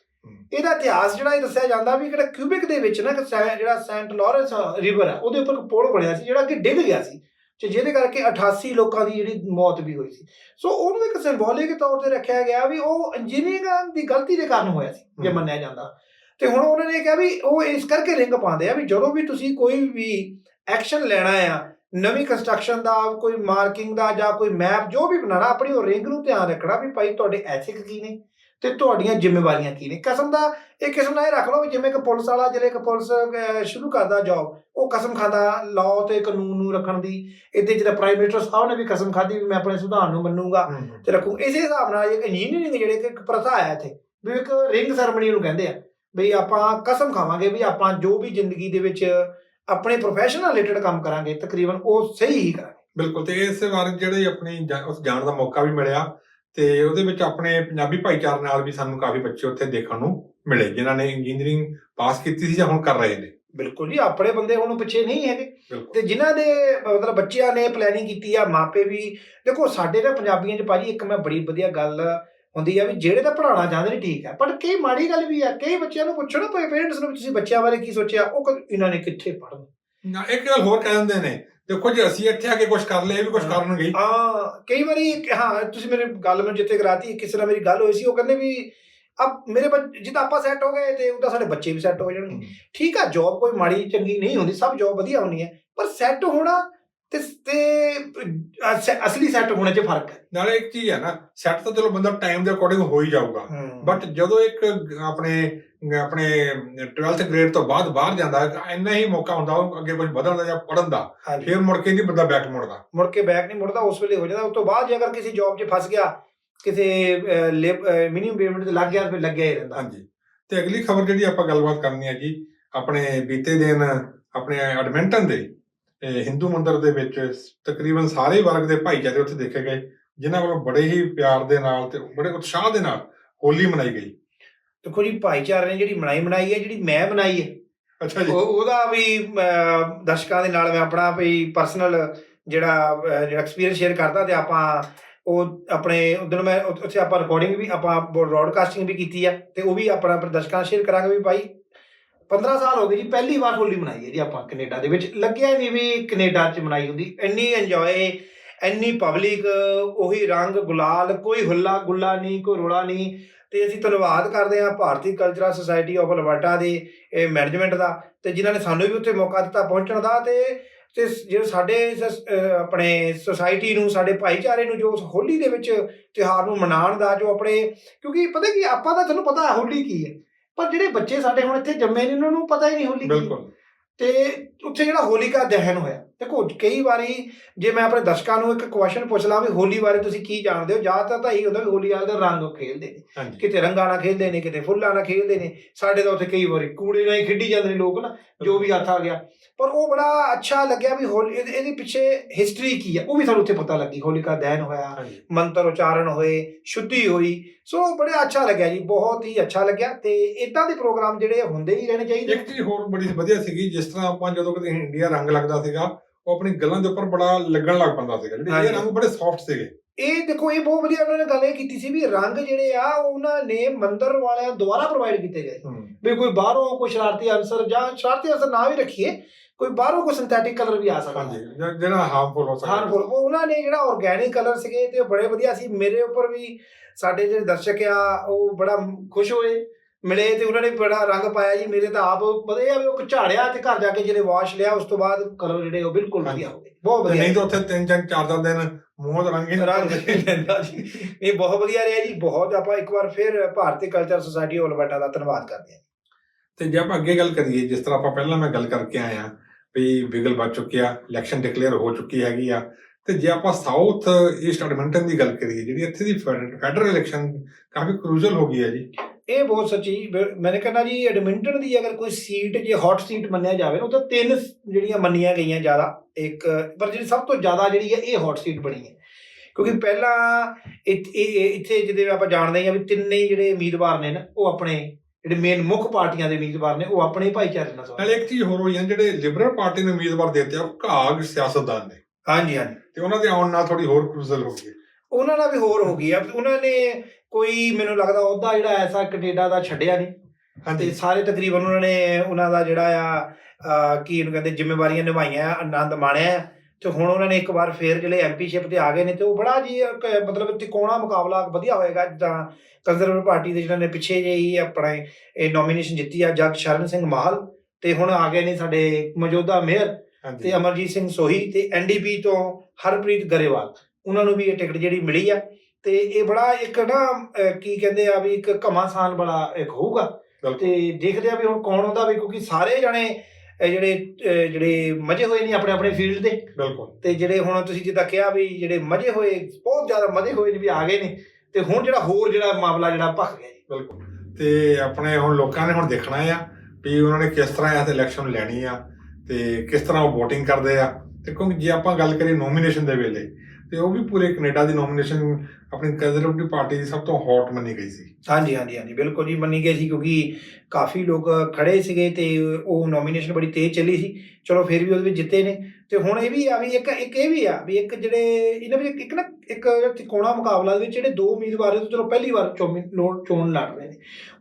ਇਹਦਾ ਇਤਿਹਾਸ ਜਿਹੜਾ ਇਹ ਦੱਸਿਆ ਜਾਂਦਾ ਵੀ ਜਿਹੜਾ ਕਿਊਬਿਕ ਦੇ ਵਿੱਚ ਨਾ ਜਿਹੜਾ ਸੈਂਟ ਲਾਰੈਂਸ ਰਿਵਰ ਆ ਉਹਦੇ ਉੱਪਰ ਇੱਕ ਪੁਲ ਬਣਿਆ ਸੀ ਜਿਹੜਾ ਕਿ ਡਿੱਗ ਗਿਆ ਸੀ ਤੇ ਜਿਹਦੇ ਕਰਕੇ 88 ਲੋਕਾਂ ਦੀ ਜਿਹੜੀ ਮੌਤ ਵੀ ਹੋਈ ਸੀ ਸੋ ਉਹਨੂੰ ਇੱਕ ਸਿੰਬੋਲਿਕ ਤੌਰ ਤੇ ਰੱਖਿਆ ਗਿਆ ਵੀ ਉਹ ਇੰਜੀਨੀਅਰਿੰਗ ਦੀ ਗਲਤੀ ਦੇ ਕਾਰਨ ਹੋਇਆ ਸੀ ਜੇ। ਮੰਨਿਆ ਜਾਂਦਾ ਤੇ ਹੁਣ ਉਹਨਾਂ ਨੇ ਕਿਹਾ ਵੀ ਉਹ ਇਸ ਕਰਕੇ ਰਿੰਗ ਪਾਉਂਦੇ ਆ ਵੀ ਜਦੋਂ ਵੀ ਤੁਸੀਂ ਕੋਈ ਵੀ ਐਕਸ਼ਨ ਲੈਣਾ ਆ ਨਵੀਂ ਕੰਸਟਰਕਸ਼ਨ ਦਾ ਕੋਈ ਮਾਰਕਿੰਗ ਦਾ ਜਾਂ ਕੋਈ ਮੈਪ ਜੋ ਵੀ ਬਣਾਉਣਾ ਆਪਣੀ ਉਹ ਰਿੰਗ ਨੂੰ ਧਿਆਨ ਰੱਖਣਾ ਵੀ ਭਾਈ ਤੁਹਾਡੇ ਐਥਿਕ ਕੀ ਨੇ ਤੇ ਤੁਹਾਡੀਆਂ ਜ਼ਿੰਮੇਵਾਰੀਆਂ ਕੀ ਨੇ। ਕਸਮ ਦਾ ਇੱਕ ਕਿਸਮ ਦਾ ਇਹ ਰੱਖ ਲਓ ਵੀ ਜਿਵੇਂ ਕਿ ਪੁਲਿਸ ਵਾਲਾ ਜਿਹੜੇ ਇੱਕ ਪੁਲਿਸ ਸ਼ੁਰੂ ਕਰਦਾ ਜੌਬ ਉਹ ਕਸਮ ਖਾਂਦਾ ਲਾਅ ਤੇ ਕਾਨੂੰਨ ਨੂੰ ਰੱਖਣ ਦੀ ਇੱਥੇ ਜਿਹੜਾ ਪ੍ਰਾਈਮ ਮਿਨਿਸਟਰ ਸਾਹਿਬ ਨੇ ਵੀ ਕਸਮ ਖਾਧੀ ਵੀ ਮੈਂ ਆਪਣੇ ਸੰਵਿਧਾਨ ਨੂੰ ਮੰਨੂਗਾ। ਤੇ ਰੱਖੂ। ਇਸੇ ਹਿਸਾਬ ਨਾਲ ਇੱਕ ਇੰਜੀਨੀਅਰਿੰਗ ਜਿਹੜੇ ਕਿ ਇੱਕ ਪ੍ਰਥਾ ਹੈ ਇੱਥੇ ਵੀ ਇੱਕ ਰਿੰਗ ਸੈਰਮਨੀ ਨੂੰ ਕਹਿੰਦੇ ਆ। ਵੀ ਆਪਾਂ ਕਸਮ ਖਾਵਾਂਗੇ ਵੀ ਆਪਾਂ ਜੋ ਵੀ ਜ਼ਿੰਦਗੀ ਦੇ ਵਿੱਚ ਆਪਣੇ ਪ੍ਰੋਫੈਸ਼ਨ ਰਿਲੇਟਡ ਕੰਮ ਕਰਾਂਗੇ ਤਕਰੀਬਨ ਉਹ ਸਹੀ ਹੀ ਕਰਾਂਗੇ। ਬਿਲਕੁਲ ਤੇ ਇਸ ਵਾਰ ਜਿਹੜੇ ਆਪਣੀ ਜਾ- ਉਸ ਜਾਣ ਦਾ ਮੌਕਾ ਵੀ ਮਿਲਿਆ ਤੇ ਉਹਦੇ ਵਿੱਚ ਆਪਣੇ ਪੰਜਾਬੀ ਭਾਈਚਾਰੇ ਨਾਲ ਵੀ ਸਾਨੂੰ ਕਾਫੀ ਬੱਚੇ ਉੱਥੇ ਦੇਖਣ ਨੂੰ ਮਿਲੇ ਜਿਨ੍ਹਾਂ ਨੇ ਇੰਜੀਨੀਅਰਿੰਗ ਪਾਸ ਕੀਤੀ ਸੀ ਜਾਂ ਹੁਣ ਕਰ ਰਹੇ ਨੇ। ਬਿਲਕੁਲ ਜੀ ਆਪਣੇ ਬੰਦੇ ਹੁਣ ਪਿੱਛੇ ਨਹੀਂ ਹੈਗੇ। ਬਿਲਕੁਲ। ਤੇ ਜਿਨ੍ਹਾਂ ਦੇ ਮਤਲਬ ਬੱਚਿਆਂ ਨੇ ਪਲੈਨਿੰਗ ਕੀਤੀ ਆ ਮਾਪੇ ਵੀ ਦੇਖੋ ਸਾਡੇ ਨਾ ਪੰਜਾਬੀਆਂ 'ਚ ਭਾਜੀ ਇੱਕ ਮੈਂ ਬੜੀ ਵਧੀਆ ਗੱਲ ਹੁੰਦੀ ਆ ਵੀ ਜਿਹੜੇ ਤਾਂ ਪੜਾਉਣਾ ਚਾਹੁੰਦੇ ਨੇ ਠੀਕ ਆ ਪਰ ਕਈ ਮਾੜੀ ਗੱਲ ਵੀ ਆ ਕਈ ਬੱਚਿਆਂ ਨੂੰ ਪੁੱਛੋ ਨਾ ਪੇਰੈਂਟਸ ਨੂੰ ਤੁਸੀਂ ਬੱਚਿਆਂ ਬਾਰੇ ਕੀ ਸੋਚਿਆ ਉਹ ਇਹਨਾਂ ਨੇ ਕਿੱਥੇ ਪੜ੍ਹਨਾ? ਨਾ ਇੱਕ ਗੱਲ ਹੋਰ ਕਹਿ ਦਿੰਦੇ ਨੇ ਦੇਖੋ ਜੇ ਅਸੀਂ ਇੱਥੇ ਆ ਕੇ ਕੁਝ ਕਰ ਇਹ ਵੀ ਕੁਝ ਕਰਨਗੇ। ਹਾਂ ਕਈ ਵਾਰੀ ਹਾਂ ਤੁਸੀਂ ਮੇਰੇ ਗੱਲ ਮੈਨੂੰ ਜਿੱਥੇ ਕਰਾਤੀ ਕਿਸੇ ਨਾਲ ਮੇਰੀ ਗੱਲ ਹੋਈ ਸੀ ਉਹ ਕਹਿੰਦੇ ਵੀ ਅਬ ਮੇਰੇ ਜਿੱਦਾਂ ਆਪਾਂ ਸੈੱਟ ਹੋ ਗਏ ਤੇ ਉਹਦਾ ਸਾਡੇ ਬੱਚੇ ਵੀ ਸੈੱਟ ਹੋ ਜਾਣਗੇ। ਠੀਕ ਆ ਜੌਬ ਕੋਈ ਮਾੜੀ ਚੰਗੀ ਨਹੀਂ ਹੁੰਦੀ ਸਭ ਜੌਬ ਵਧੀਆ ਹੁੰਦੀ ਹੈ ਪਰ ਸੈੱਟ ਹੋਣਾ ਤੇ ਤੇ ਅਸਲੀ ਸੈੱਟ ਹੋਣੇ 'ਚ ਫ਼ਰਕ ਹੈ। ਨਾਲੇ ਇੱਕ ਚੀਜ਼ ਹੈ ਨਾ ਸੈੱਟ ਤਾਂ ਚਲੋ ਬੰਦਾ ਟਾਈਮ ਦੇ ਅਕੋਰਡਿੰਗ ਹੋ ਹੀ ਜਾਊਗਾ। ਬਟ ਜਦੋਂ ਇੱਕ ਆਪਣੇ ਆਪਣੇ 12th ਗ੍ਰੇਡ ਤੋਂ ਬਾਅਦ ਬਾਹਰ ਜਾਂਦਾ ਹੈ, ਇੰਨਾ ਹੀ ਮੌਕਾ ਹੁੰਦਾ ਉਹ ਅੱਗੇ ਕੁਝ ਵਧਣ ਦਾ ਜਾਂ ਪੜਨ ਦਾ ਫਿਰ ਮੁੜ ਕੇ ਨਹੀਂ ਬੰਦਾ ਬੈਕ ਮੁੜਦਾ। ਮੁੜ ਕੇ ਬੈਕ ਨਹੀਂ ਮੁੜਦਾ ਉਸ ਵੇਲੇ ਹੋ ਜਾਂਦਾ। ਉਸ ਤੋਂ ਬਾਅਦ ਜੇ ਅਗਰ ਕਿਸੇ ਜੌਬ 'ਚ ਫਸ ਗਿਆ ਕਿਸੇ ਮਿਨੀਮਮ ਪੇਮੈਂਟ ਤੇ ਲੱਗ ਗਿਆ ਫਿਰ ਲੱਗਿਆ ਹੀ ਰਹਿੰਦਾ। ਹਾਂਜੀ। ਤੇ ਅਗਲੀ ਖਬਰ ਜਿਹੜੀ ਆਪਾਂ ਗੱਲਬਾਤ ਕਰਨੀ ਹੈ ਜੀ ਆਪਣੇ ਬੀਤੇ ਦਿਨ ਆਪਣੇ ਐਡਮਿੰਟਨ ਦੇ ਹਿੰਦੂ ਮੰਦਿਰ ਦੇ ਵਿੱਚ ਤਕਰੀਬਨ ਸਾਰੇ ਵਰਗ ਦੇ ਭਾਈਚਾਰੇ ਉੱਥੇ ਦੇਖੇ ਗਏ ਜਿਨ੍ਹਾਂ ਵੱਲੋਂ ਬੜੇ ਹੀ ਪਿਆਰ ਦੇ ਨਾਲ ਤੇ ਬੜੇ ਉਤਸ਼ਾਹ ਦੇ ਨਾਲ ਹੋਲੀ ਮਨਾਈ ਗਈ। ਦੇਖੋ ਜੀ ਭਾਈਚਾਰੇ ਨੇ ਜਿਹੜੀ ਮਨਾਈ ਮਨਾਈ ਹੈ ਜਿਹੜੀ ਮੈਂ ਬਣਾਈ ਹੈ। ਅੱਛਾ ਜੀ। ਉਹ ਉਹਦਾ ਵੀ ਦਰਸ਼ਕਾਂ ਦੇ ਨਾਲ ਮੈਂ ਆਪਣਾ ਵੀ ਪਰਸਨਲ ਜਿਹੜਾ ਐਕਸਪੀਰੀਅੰਸ ਸ਼ੇਅਰ ਕਰਦਾ ਤੇ ਆਪਾਂ ਉਹ ਆਪਣੇ ਉਦੋਂ ਮੈਂ ਉੱਥੇ ਆਪਾਂ ਰਿਕਾਰਡਿੰਗ ਵੀ ਆਪਾਂ ਬ੍ਰੌਡਕਾਸਟਿੰਗ ਵੀ ਕੀਤੀ ਆ ਤੇ ਉਹ ਵੀ ਆਪਣਾ ਆਪਣੇ ਦਰਸ਼ਕਾਂ ਨਾਲ ਸ਼ੇਅਰ ਕਰਾਂਗੇ ਵੀ ਭਾਈ। 15 ਸਾਲ ਹੋ ਗਏ ਜੀ ਪਹਿਲੀ ਵਾਰ ਹੋਲੀ ਮਨਾਈ ਹੈ ਜੀ ਆਪਾਂ ਕੈਨੇਡਾ ਦੇ ਵਿੱਚ। ਲੱਗਿਆ ਨਹੀਂ ਵੀ ਕੈਨੇਡਾ 'ਚ ਮਨਾਈ ਹੁੰਦੀ। ਇੰਨੀ ਇੰਜੋਏ ਇੰਨੀ ਪਬਲਿਕ ਉਹੀ ਰੰਗ ਗੁਲਾਲ ਕੋਈ ਹੁੱਲਾ ਗੁੱਲਾ ਨਹੀਂ ਕੋਈ ਰੋਲਾ ਨਹੀਂ। ਤੇ ਅਸੀਂ ਧੰਨਵਾਦ ਕਰਦੇ ਹਾਂ Bharti cultural society of Alberta ਦੇ ਇਹ ਮੈਨੇਜਮੈਂਟ ਦਾ ਤੇ ਜਿਨ੍ਹਾਂ ਨੇ ਸਾਨੂੰ ਵੀ ਉੱਥੇ ਮੌਕਾ ਦਿੱਤਾ ਪਹੁੰਚਣ ਦਾ ਤੇ ਤੇ ਜਿਹੜੇ ਸਾਡੇ ਇਸ, ਆਪਣੇ ਸੁਸਾਇਟੀ ਨੂੰ ਸਾਡੇ ਭਾਈਚਾਰੇ ਨੂੰ ਜੋ ਹੋਲੀ ਦੇ ਵਿੱਚ ਤਿਉਹਾਰ ਨੂੰ ਮਨਾਉਣ ਦਾ ਜੋ ਆਪਣੇ ਕਿਉਂਕਿ ਪਤਾ ਕੀ ਆਪਾਂ ਤਾਂ ਤੁਹਾਨੂੰ ਪਤਾ ਹੋਲੀ ਕੀ ਹੈ। ਪਰ ਜਿਹੜੇ ਬੱਚੇ ਸਾਡੇ ਹੁਣ ਇੱਥੇ ਜੰਮੇ ਨੇ ਉਹਨਾਂ ਨੂੰ ਪਤਾ ਹੀ ਨਹੀਂ ਹੋਲੀ ਕੀ। ਬਿਲਕੁਲ ਤੇ ਉੱਥੇ ਜਿਹੜਾ ਹੋਲਿਕਾ ਦਹਨ ਹੋਇਆ ਦੇਖੋ ਕਈ ਵਾਰੀ ਜੇ ਮੈਂ ਆਪਣੇ ਦਰਸ਼ਕਾਂ ਨੂੰ ਇੱਕ ਕੁਐਸਚਨ ਪੁੱਛ ਲਾਂ ਵੀ ਹੋਲੀ ਬਾਰੇ ਤੁਸੀਂ ਕੀ ਜਾਣਦੇ ਹੋ ਜ਼ਿਆਦਾਤਰ ਤਾਂ ਇਹੀ ਹੁੰਦਾ ਵੀ ਹੋਲੀ ਵਾਲੇ ਦਾ ਰੰਗ ਖੇਲਦੇ ਨੇ। ਕਿਤੇ ਰੰਗਾਂ ਨਾਲ ਖੇਡਦੇ ਨੇ ਕਿਤੇ ਫੁੱਲਾਂ ਨਾਲ ਖੇਡਦੇ ਨੇ। ਸਾਡੇ ਤਾਂ ਉੱਥੇ ਕਈ ਵਾਰੀ ਕੂੜੇ ਨਾਲ ਹੀ ਖੇਡੀ ਜਾਂਦੇ ਨੇ ਲੋਕ ਨਾ ਜੋ ਵੀ ਹੱਥ ਆ ਗਿਆ। ਪਰ ਉਹ ਬੜਾ ਅੱਛਾ ਲੱਗਿਆ ਵੀ ਹੋਲੀ ਇਹਦੇ ਪਿੱਛੇ ਹਿਸਟਰੀ ਕੀ ਹੈ ਉਹ ਵੀ ਸਾਨੂੰ ਉੱਥੇ ਪਤਾ ਲੱਗੀ। ਹੋਲਿਕਾ ਦਹਨ ਹੋਇਆ ਮੰਤਰ ਉਚਾਰਨ ਹੋਏ ਸ਼ੁੱਧੀ ਹੋਈ। ਸੋ ਬੜਾ ਅੱਛਾ ਲੱਗਿਆ ਜੀ ਬਹੁਤ ਹੀ ਅੱਛਾ ਲੱਗਿਆ ਤੇ ਇਦਾਂ ਦੇ ਪ੍ਰੋਗਰਾਮ ਜਿਹੜੇ ਹੁੰਦੇ ਹੀ ਰਹਿਣੇ ਚਾਹੀਦੇ ਇੱਕ ਚੀਜ਼ ਹੋਰ ਬੜੀ ਵਧੀਆ ਸੀਗੀ ਜਿਸ ਤਰ੍ਹਾਂ ਆਪਾਂ ਜਦੋਂ ਕਦੇ ਇੰਡੀਆ ਰੰਗ ਲੱਗਦਾ ਸੀਗਾ ਉਹ ਆਪਣੀ ਗੱਲਾਂ ਦੇ ਉੱਪਰ ਬੜਾ ਲੱਗਣ ਲੱਗ ਪੈਂਦਾ ਸੀਗਾ ਜਿਹੜੇ ਇਹ ਹਾਂਜੀ। ਰੰਗ ਬੜੇ ਸੌਫਟ ਸੀਗੇ। ਇਹ ਦੇਖੋ ਇਹ ਬਹੁਤ ਵਧੀਆ ਉਹਨਾਂ ਨੇ ਗੱਲ ਇਹ ਕੀਤੀ ਸੀ ਵੀ ਰੰਗ ਜਿਹੜੇ ਆ ਉਹਨਾਂ ਨੇ ਮੰਦਰ ਵਾਲਿਆਂ ਦੁਆਰਾ ਪ੍ਰੋਵਾਈਡ ਕੀਤੇ ਗਏ। ਵੀ ਕੋਈ ਬਾਹਰੋਂ ਕੋਈ ਸ਼ਰਾਰਤੀ ਅਨਸਰ ਜਾਂ ਸ਼ਰਾਰਤੀ ਅਨਸਰ ਨਾ ਵੀ ਰੱਖੀਏ ਕੋਈ ਬਾਹਰੋਂ ਕੋਈ ਸਿੰਥੈਟਿਕ ਕਲਰ ਵੀ ਆ ਸਕਦਾ। ਹਾਂਜੀ ਜਿਹੜਾ- ਜਿਹੜਾ ਹਾਰਮਫੁਲ ਹੋ ਸਕਦਾ। ਹਾਰਮਫੁਲ ਉਹ ਉਹਨਾਂ ਨੇ ਜਿਹੜਾ ਆਰਗੈਨਿਕ ਕਲਰ ਸੀਗੇ ਤੇ ਉਹ ਬੜੇ ਵਧੀਆ ਸੀ। ਮੇਰੇ ਉੱਪਰ ਵੀ ਸਾਡੇ ਜਿਹੜੇ ਦਰਸ਼ਕ ਆ ਉਹ ਬੜਾ ਖੁਸ਼ ਹੋਏ। ਮਿਲੇ ਤੇ ਉਹਨਾਂ ਨੇ ਬੜਾ ਰੰਗ ਪਾਇਆ ਜੀ ਮੇਰੇ ਤਾਂ ਆਪ ਪਤਾ ਇਹ ਆ ਵੀ ਉਹ ਝਾੜਿਆ ਤੇ ਘਰ ਜਾ ਕੇ ਜਿਹੜੇ ਵਾਸ਼ ਲਿਆ ਉਸ ਤੋਂ ਬਾਅਦ ਕਲਰ ਜਿਹੜੇ ਉਹ ਬਿਲਕੁਲ ਵਧੀਆ ਹੋ ਗਏ। ਬਹੁਤ ਤੇ ਵਧੀਆ ਨਹੀਂ ਤਾਂ ਉੱਥੇ ਤਿੰਨ ਚਾਰ ਚਾਰ ਚਾਰ ਦਿਨ ਮੂੰਹ ਦਾ ਰੰਗ ਰੰਗ ਲੈਂਦਾ ਜੀ। ਇਹ ਬਹੁਤ ਵਧੀਆ ਰਿਹਾ ਜੀ ਬਹੁਤ ਆਪਾਂ ਇੱਕ ਵਾਰ ਫਿਰ ਭਾਰਤੀ ਕਲਚਰ ਸੁਸਾਇਟੀ ਅਲਬਰਟਾ ਦਾ ਧੰਨਵਾਦ ਕਰਦੇ ਹਾਂ। ਤੇ ਜੇ ਆਪਾਂ ਅੱਗੇ ਗੱਲ ਕਰੀਏ ਜਿਸ ਤਰ੍ਹਾਂ ਆਪਾਂ ਪਹਿਲਾਂ ਮੈਂ ਗੱਲ ਕਰਕੇ ਆਇਆ ਵੀ ਵਿਗਲ ਵੱਜ ਚੁੱਕਿਆ ਇਲੈਕਸ਼ਨ ਡਿਕਲੇਅਰ ਹੋ ਚੁੱਕੀ ਹੈਗੀ ਆ ਤੇ ਜੇ ਆਪਾਂ ਸਾਊਥ ਈਸਟ ਐਡਮਿੰਟਨ ਦੀ ਗੱਲ ਕਰੀਏ ਜਿਹੜੀ ਇੱਥੇ ਦੀ ਫੈਡਰਲ ਇਲੈਕਸ਼ਨ ਕਾਫੀ ਕਰੂਸ਼ਲ ਹੋ ਗਈ ਹੈ ਜੀ। ਇਹ ਬਹੁਤ ਸੱਚੀ ਮੈंने ਕਹਿੰਦਾ ਜੀ ਐਡਮਿੰਟਨ ਦੀ ਅਗਰ ਕੋਈ ਸੀਟ ਜੇ ਹੌਟ ਸੀਟ ਮੰਨਿਆ ਜਾਵੇ ਨਾ ਉਹ ਤਾਂ ਤਿੰਨ ਜਿਹੜੀਆਂ ਮੰਨੀਆਂ ਗਈਆਂ ਜ਼ਿਆਦਾ ਇੱਕ ਪਰ ਜਿਹੜੀ ਸਭ ਤੋਂ ਜ਼ਿਆਦਾ ਜਿਹੜੀ ਹੈ ਇਹ ਹੌਟ ਸੀਟ ਬਣੀ ਹੈ। ਕਿਉਂਕਿ ਪਹਿਲਾਂ ਇੱਥ- ਇਹ- ਇੱਥੇ ਜਿਹਦੇ ਆਪਾਂ ਜਾਣਦੇ ਹਾਂ ਵੀ ਤਿੰਨੇ ਜਿਹੜੇ ਉਮੀਦਵਾਰ ਨੇ ਨਾ ਉਹ ਆਪਣੇ ਜਿਹੜੇ ਮੇਨ ਮੁੱਖ ਪਾਰਟੀਆਂ ਦੇ ਉਮੀਦਵਾਰ ਨੇ ਉਹ ਆਪਣੇ ਭਾਈਚਾਰੇ ਨਾਲ ਨਾਲੇ ਇੱਕ ਚੀਜ਼ ਹੋਰ ਹੋਈ ਹੈ ਜਿਹੜੇ ਲਿਬਰਲ ਪਾਰਟੀ ਨੂੰ ਉਮੀਦਵਾਰ ਦਿੱਤੇ ਆ ਉਹ ਘਾਗ ਸਿਆਸਤਦਾਨ ਨੇ। ਹਾਂਜੀ ਹਾਂਜੀ। ਤੇ ਉਹਨਾਂ ਦੇ ਆਉਣ ਨਾਲ ਥੋੜੀ ਹੋਰ ਕਰੂਸ਼ਲ ਹੋ ਗਈ। ਉਹਨਾਂ ਨਾਲ ਵੀ ਹੋਰ ਹੋ ਗਈ ਆ ਉਹਨਾਂ ਨੇ ਕੋਈ ਮੈਨੂੰ ਲੱਗਦਾ ਉਹਦਾ ਜਿਹੜਾ ਐਸਾ ਕੈਨੇਡਾ ਦਾ ਛੱਡਿਆ ਨਹੀਂ। ਤੇ ਸਾਰੇ ਤਕਰੀਬਨ ਉਹਨਾਂ ਨੇ ਉਹਨਾਂ ਦਾ ਜਿਹੜਾ ਆ ਕੀ ਇਹਨੂੰ ਕਹਿੰਦੇ ਜ਼ਿੰਮੇਵਾਰੀਆਂ ਨਿਭਾਈਆਂ ਆਨੰਦ ਮਾਣਿਆ। ਤੇ ਹੁਣ ਉਹਨਾਂ ਨੇ ਇੱਕ ਵਾਰ ਫੇਰ ਜਿਹੜੇ ਐਮਪੀਸ਼ਿਪ ਤੇ ਆ ਗਏ ਨੇ ਤੇ ਉਹ ਬੜਾ ਜੀ ਮਤਲਬ ਤਿਕੋਣਾ ਮੁਕਾਬਲਾ ਵਧੀਆ ਹੋਏਗਾ ਜਿੱਦਾਂ ਕੰਜ਼ਰਵੇਟਿਵ ਪਾਰਟੀ ਦੇ ਜਿਹਨਾਂ ਨੇ ਪਿੱਛੇ ਜਿਹੇ ਹੀ ਆਪਣੇ ਇਹ ਨੋਮੀਨੇਸ਼ਨ ਜਿੱਤੀ ਆ ਜਗ ਸ਼ਰਨ ਸਿੰਘ ਮਾਹਲ ਤੇ ਹੁਣ ਆ ਗਏ ਨੇ ਸਾਡੇ ਮੌਜੂਦਾ ਮੇਅਰ ਤੇ ਅਮਰਜੀਤ ਸਿੰਘ ਸੋਹੀ ਤੇ ਐਨਡੀਪੀ ਤੋਂ ਹਰਪ੍ਰੀਤ ਗਰੇਵਾਲ। ਉਹਨਾਂ ਨੂੰ ਵੀ ਇਹ ਟਿਕਟ ਜਿਹੜੀ ਮਿਲੀ ਆ। ਤੇ ਇਹ ਬੜਾ ਇੱਕ ਨਾ ਅਹ, ਕੀ ਕਹਿੰਦੇ ਆ ਵੀ ਇੱਕ ਘਮਾਸਾਨ ਬੜਾ ਇੱਕ ਹੋਊਗਾ। ਬਿਲਕੁਲ। ਤੇ ਦੇਖਦੇ ਆ ਵੀ ਹੁਣ ਕੌਣ ਆਉਂਦਾ ਵੀ ਕਿਉਂਕਿ ਸਾਰੇ ਜਣੇ ਇਹ ਜਿਹੜੇ ਅਹ, ਜਿਹੜੇ ਮਜੇ ਹੋਏ ਨੇ ਆਪਣੇ ਆਪਣੇ ਫੀਲਡ ਦੇ। ਬਿਲਕੁਲ। ਤੇ ਜਿਹੜੇ ਹੁਣ ਤੁਸੀਂ ਜਿੱਦਾਂ ਕਿਹਾ ਵੀ ਜਿਹੜੇ ਮਜੇ ਹੋਏ ਬਹੁਤ ਜ਼ਿਆਦਾ ਮਜੇ ਹੋਏ ਨੇ ਵੀ ਆ ਗਏ ਨੇ। ਤੇ ਹੁਣ ਜਿਹੜਾ ਹੋਰ ਜਿਹੜਾ ਮਾਮਲਾ ਜਿਹੜਾ ਭਖ ਗਿਆ ਜੀ। ਬਿਲਕੁਲ। ਤੇ ਆਪਣੇ ਹੁਣ ਲੋਕਾਂ ਨੇ ਹੁਣ ਦੇਖਣਾ ਆ ਵੀ ਉਹਨਾਂ ਨੇ ਕਿਸ ਤਰ੍ਹਾਂ ਇਸ ਇਲੈਕਸ਼ਨ ਲੈਣੀ ਆ ਤੇ ਕਿਸ ਤਰ੍ਹਾਂ ਉਹ VOTING ਕਰਦੇ ਆ। ਤੇ ਕਿਉਂਕਿ ਜੇ ਆਪਾਂ ਗੱਲ ਕਰੀਏ ਨੋਮੀਨੇਸ਼ਨ ਦੇ ਵੇਲੇ ਤੇ ਉਹ ਵੀ ਪੂਰੇ ਕੈਨੇਡਾ ਦੀ ਨੋਮੀਨੇਸ਼ਨ ਆਪਣੀ ਕੰਜ਼ਰਵੇਟਿਵ ਪਾਰਟੀ ਦੀ ਸਭ ਤੋਂ ਹੌਟ ਮੰਨੀ ਗਈ ਸੀ। ਹਾਂਜੀ ਹਾਂਜੀ ਹਾਂਜੀ ਬਿਲਕੁਲ ਜੀ ਮੰਨੀ ਗਈ ਸੀ ਕਿਉਂਕਿ ਕਾਫੀ ਲੋਕ ਖੜੇ ਸੀਗੇ ਤੇ ਉਹ ਨੋਮੀਨੇਸ਼ਨ ਬੜੀ ਤੇਜ਼ ਚੱਲੀ ਸੀ। ਚਲੋ ਫਿਰ ਵੀ ਉਹਦੇ ਵਿੱਚ ਜਿੱਤੇ ਨੇ। ਤੇ ਹੁਣ ਇਹ ਵੀ ਆ ਵੀ ਇੱਕ ਇੱਕ ਇਹ ਵੀ ਆ ਵੀ ਇੱਕ ਜਿਹੜੇ ਇਹਨਾਂ ਵਿੱਚ ਇੱਕ ਨਾ ਇੱਕ ਤਿਕੋਣਾ ਮੁਕਾਬਲਾ ਦੇ ਵਿੱਚ ਜਿਹੜੇ ਦੋ ਉਮੀਦਵਾਰ ਨੇ, ਚਲੋ ਪਹਿਲੀ ਵਾਰ ਚੋਣ ਲੋੜ ਚੋਣ ਲੜ ਰਹੇ ਨੇ।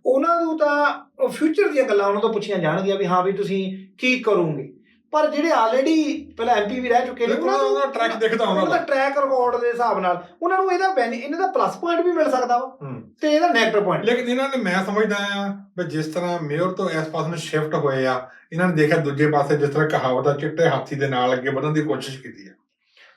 ਉਹਨਾਂ ਨੂੰ ਤਾਂ ਫਿਊਚਰ ਦੀਆਂ ਗੱਲਾਂ ਉਹਨਾਂ ਤੋਂ ਪੁੱਛੀਆਂ ਜਾਣਗੀਆਂ ਵੀ ਹਾਂ ਵੀ ਤੁਸੀਂ ਕੀ ਕਰੋਗੇ। ਪਰ ਜਿਹੜੇ ਆਲਰੇਡੀ ਪਹਿਲਾਂ ਐਮਪੀ ਵੀ ਰਹਿ ਚੁੱਕੇ ਨੇ ਉਹਨਾਂ ਦਾ ਟਰੈਕ ਦਿਖਦਾ ਉਹਨਾਂ ਉਹਨਾਂ ਦਾ ਟਰੈਕ ਰਿਕਾਰਡ ਦੇ ਹਿਸਾਬ ਨਾਲ ਉਹਨਾਂ ਨੂੰ ਇਹਦਾ ਬੈਨੀ ਇਹਨਾਂ ਦਾ ਪਲੱਸ ਪੁਆਇੰਟ ਵੀ ਮਿਲ ਸਕਦਾ ਵਾ ਹੂੰ। ਤੇ ਇਹਦਾ ਨੈਗੇਟਿਵ ਪੁਆਇੰਟ ਲੇਕਿਨ ਇਹਨਾਂ ਨੇ ਮੈਂ ਸਮਝਦਾ ਆ ਵੀ ਜਿਸ ਤਰ੍ਹਾਂ ਮੇਅਰ ਤੋਂ ਇਸ ਪਾਸੇ ਨੂੰ ਸ਼ਿਫਟ ਹੋਏ ਆ ਇਹਨਾਂ ਨੇ ਦੇਖਿਆ ਦੂਜੇ ਪਾਸੇ ਜਿਸ ਤਰ੍ਹਾਂ ਕਹਾਵਤ ਆ ਚਿੱਟੇ ਹਾਥੀ ਦੇ ਨਾਲ ਅੱਗੇ ਵਧਣ ਦੀ ਕੋਸ਼ਿਸ਼ ਕੀਤੀ ਆ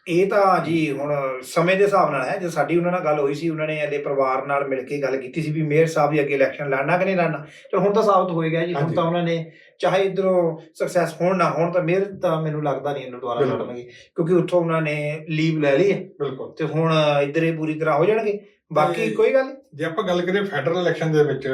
ਇਹ ਤਾਂ ਜੀ ਹੁਣ ਸਮੇਂ ਦੇ ਹਿਸਾਬ ਨਾਲ ਹੈ ਜੇ ਸਾਡੀ ਉਹਨਾਂ ਨਾਲ ਗੱਲ ਹੋਈ ਸੀ ਉਹਨਾਂ ਨੇ ਇਹਦੇ ਪਰਿਵਾਰ ਨਾਲ ਮਿਲ ਕੇ ਗੱਲ ਕੀਤੀ ਸੀ ਵੀ ਮੇਅਰ ਸਾਹਿਬ ਦੀ ਅੱਗੇ ਇਲੈਕਸ਼ਨ ਲੜਨਾ ਕਿ ਨਹੀਂ ਲੜਨਾ ਚਲੋ ਹੁਣ ਤਾਂ ਸਾਬਤ ਹੋ ਹੀ ਗਿਆ ਜੀ ਹੁਣ ਹਾਂਜੀ। ਤਾਂ ਉਹਨਾਂ ਨੇ ਚਾਹੇ ਇਧਰੋਂ ਸਕਸੈਸ ਹੋਣ ਨਾ ਹੋਣ ਤਾਂ ਮੇਅਰ ਤਾਂ ਮੈਨੂੰ ਲੱਗਦਾ ਨਹੀਂ ਇਹਨੂੰ ਦੁਬਾਰਾ। ਲੜਨਗੇ ਕਿਉਂਕਿ ਉੱਥੋਂ ਉਹਨਾਂ ਨੇ ਲੀਵ ਲੈ ਲਈ ਹੈ। ਬਿਲਕੁਲ। ਤੇ ਹੁਣ ਇੱਧਰ ਪੂਰੀ ਤਰ੍ਹਾਂ ਹੋ ਜਾਣਗੇ। ਬਾਕੀ ਕੋਈ ਗੱਲ। ਜੇ ਆਪਾਂ ਗੱਲ ਕਰੀਏ ਫੈਡਰਲ ਇਲੈਕਸ਼ਨ ਦੇ ਵਿੱਚ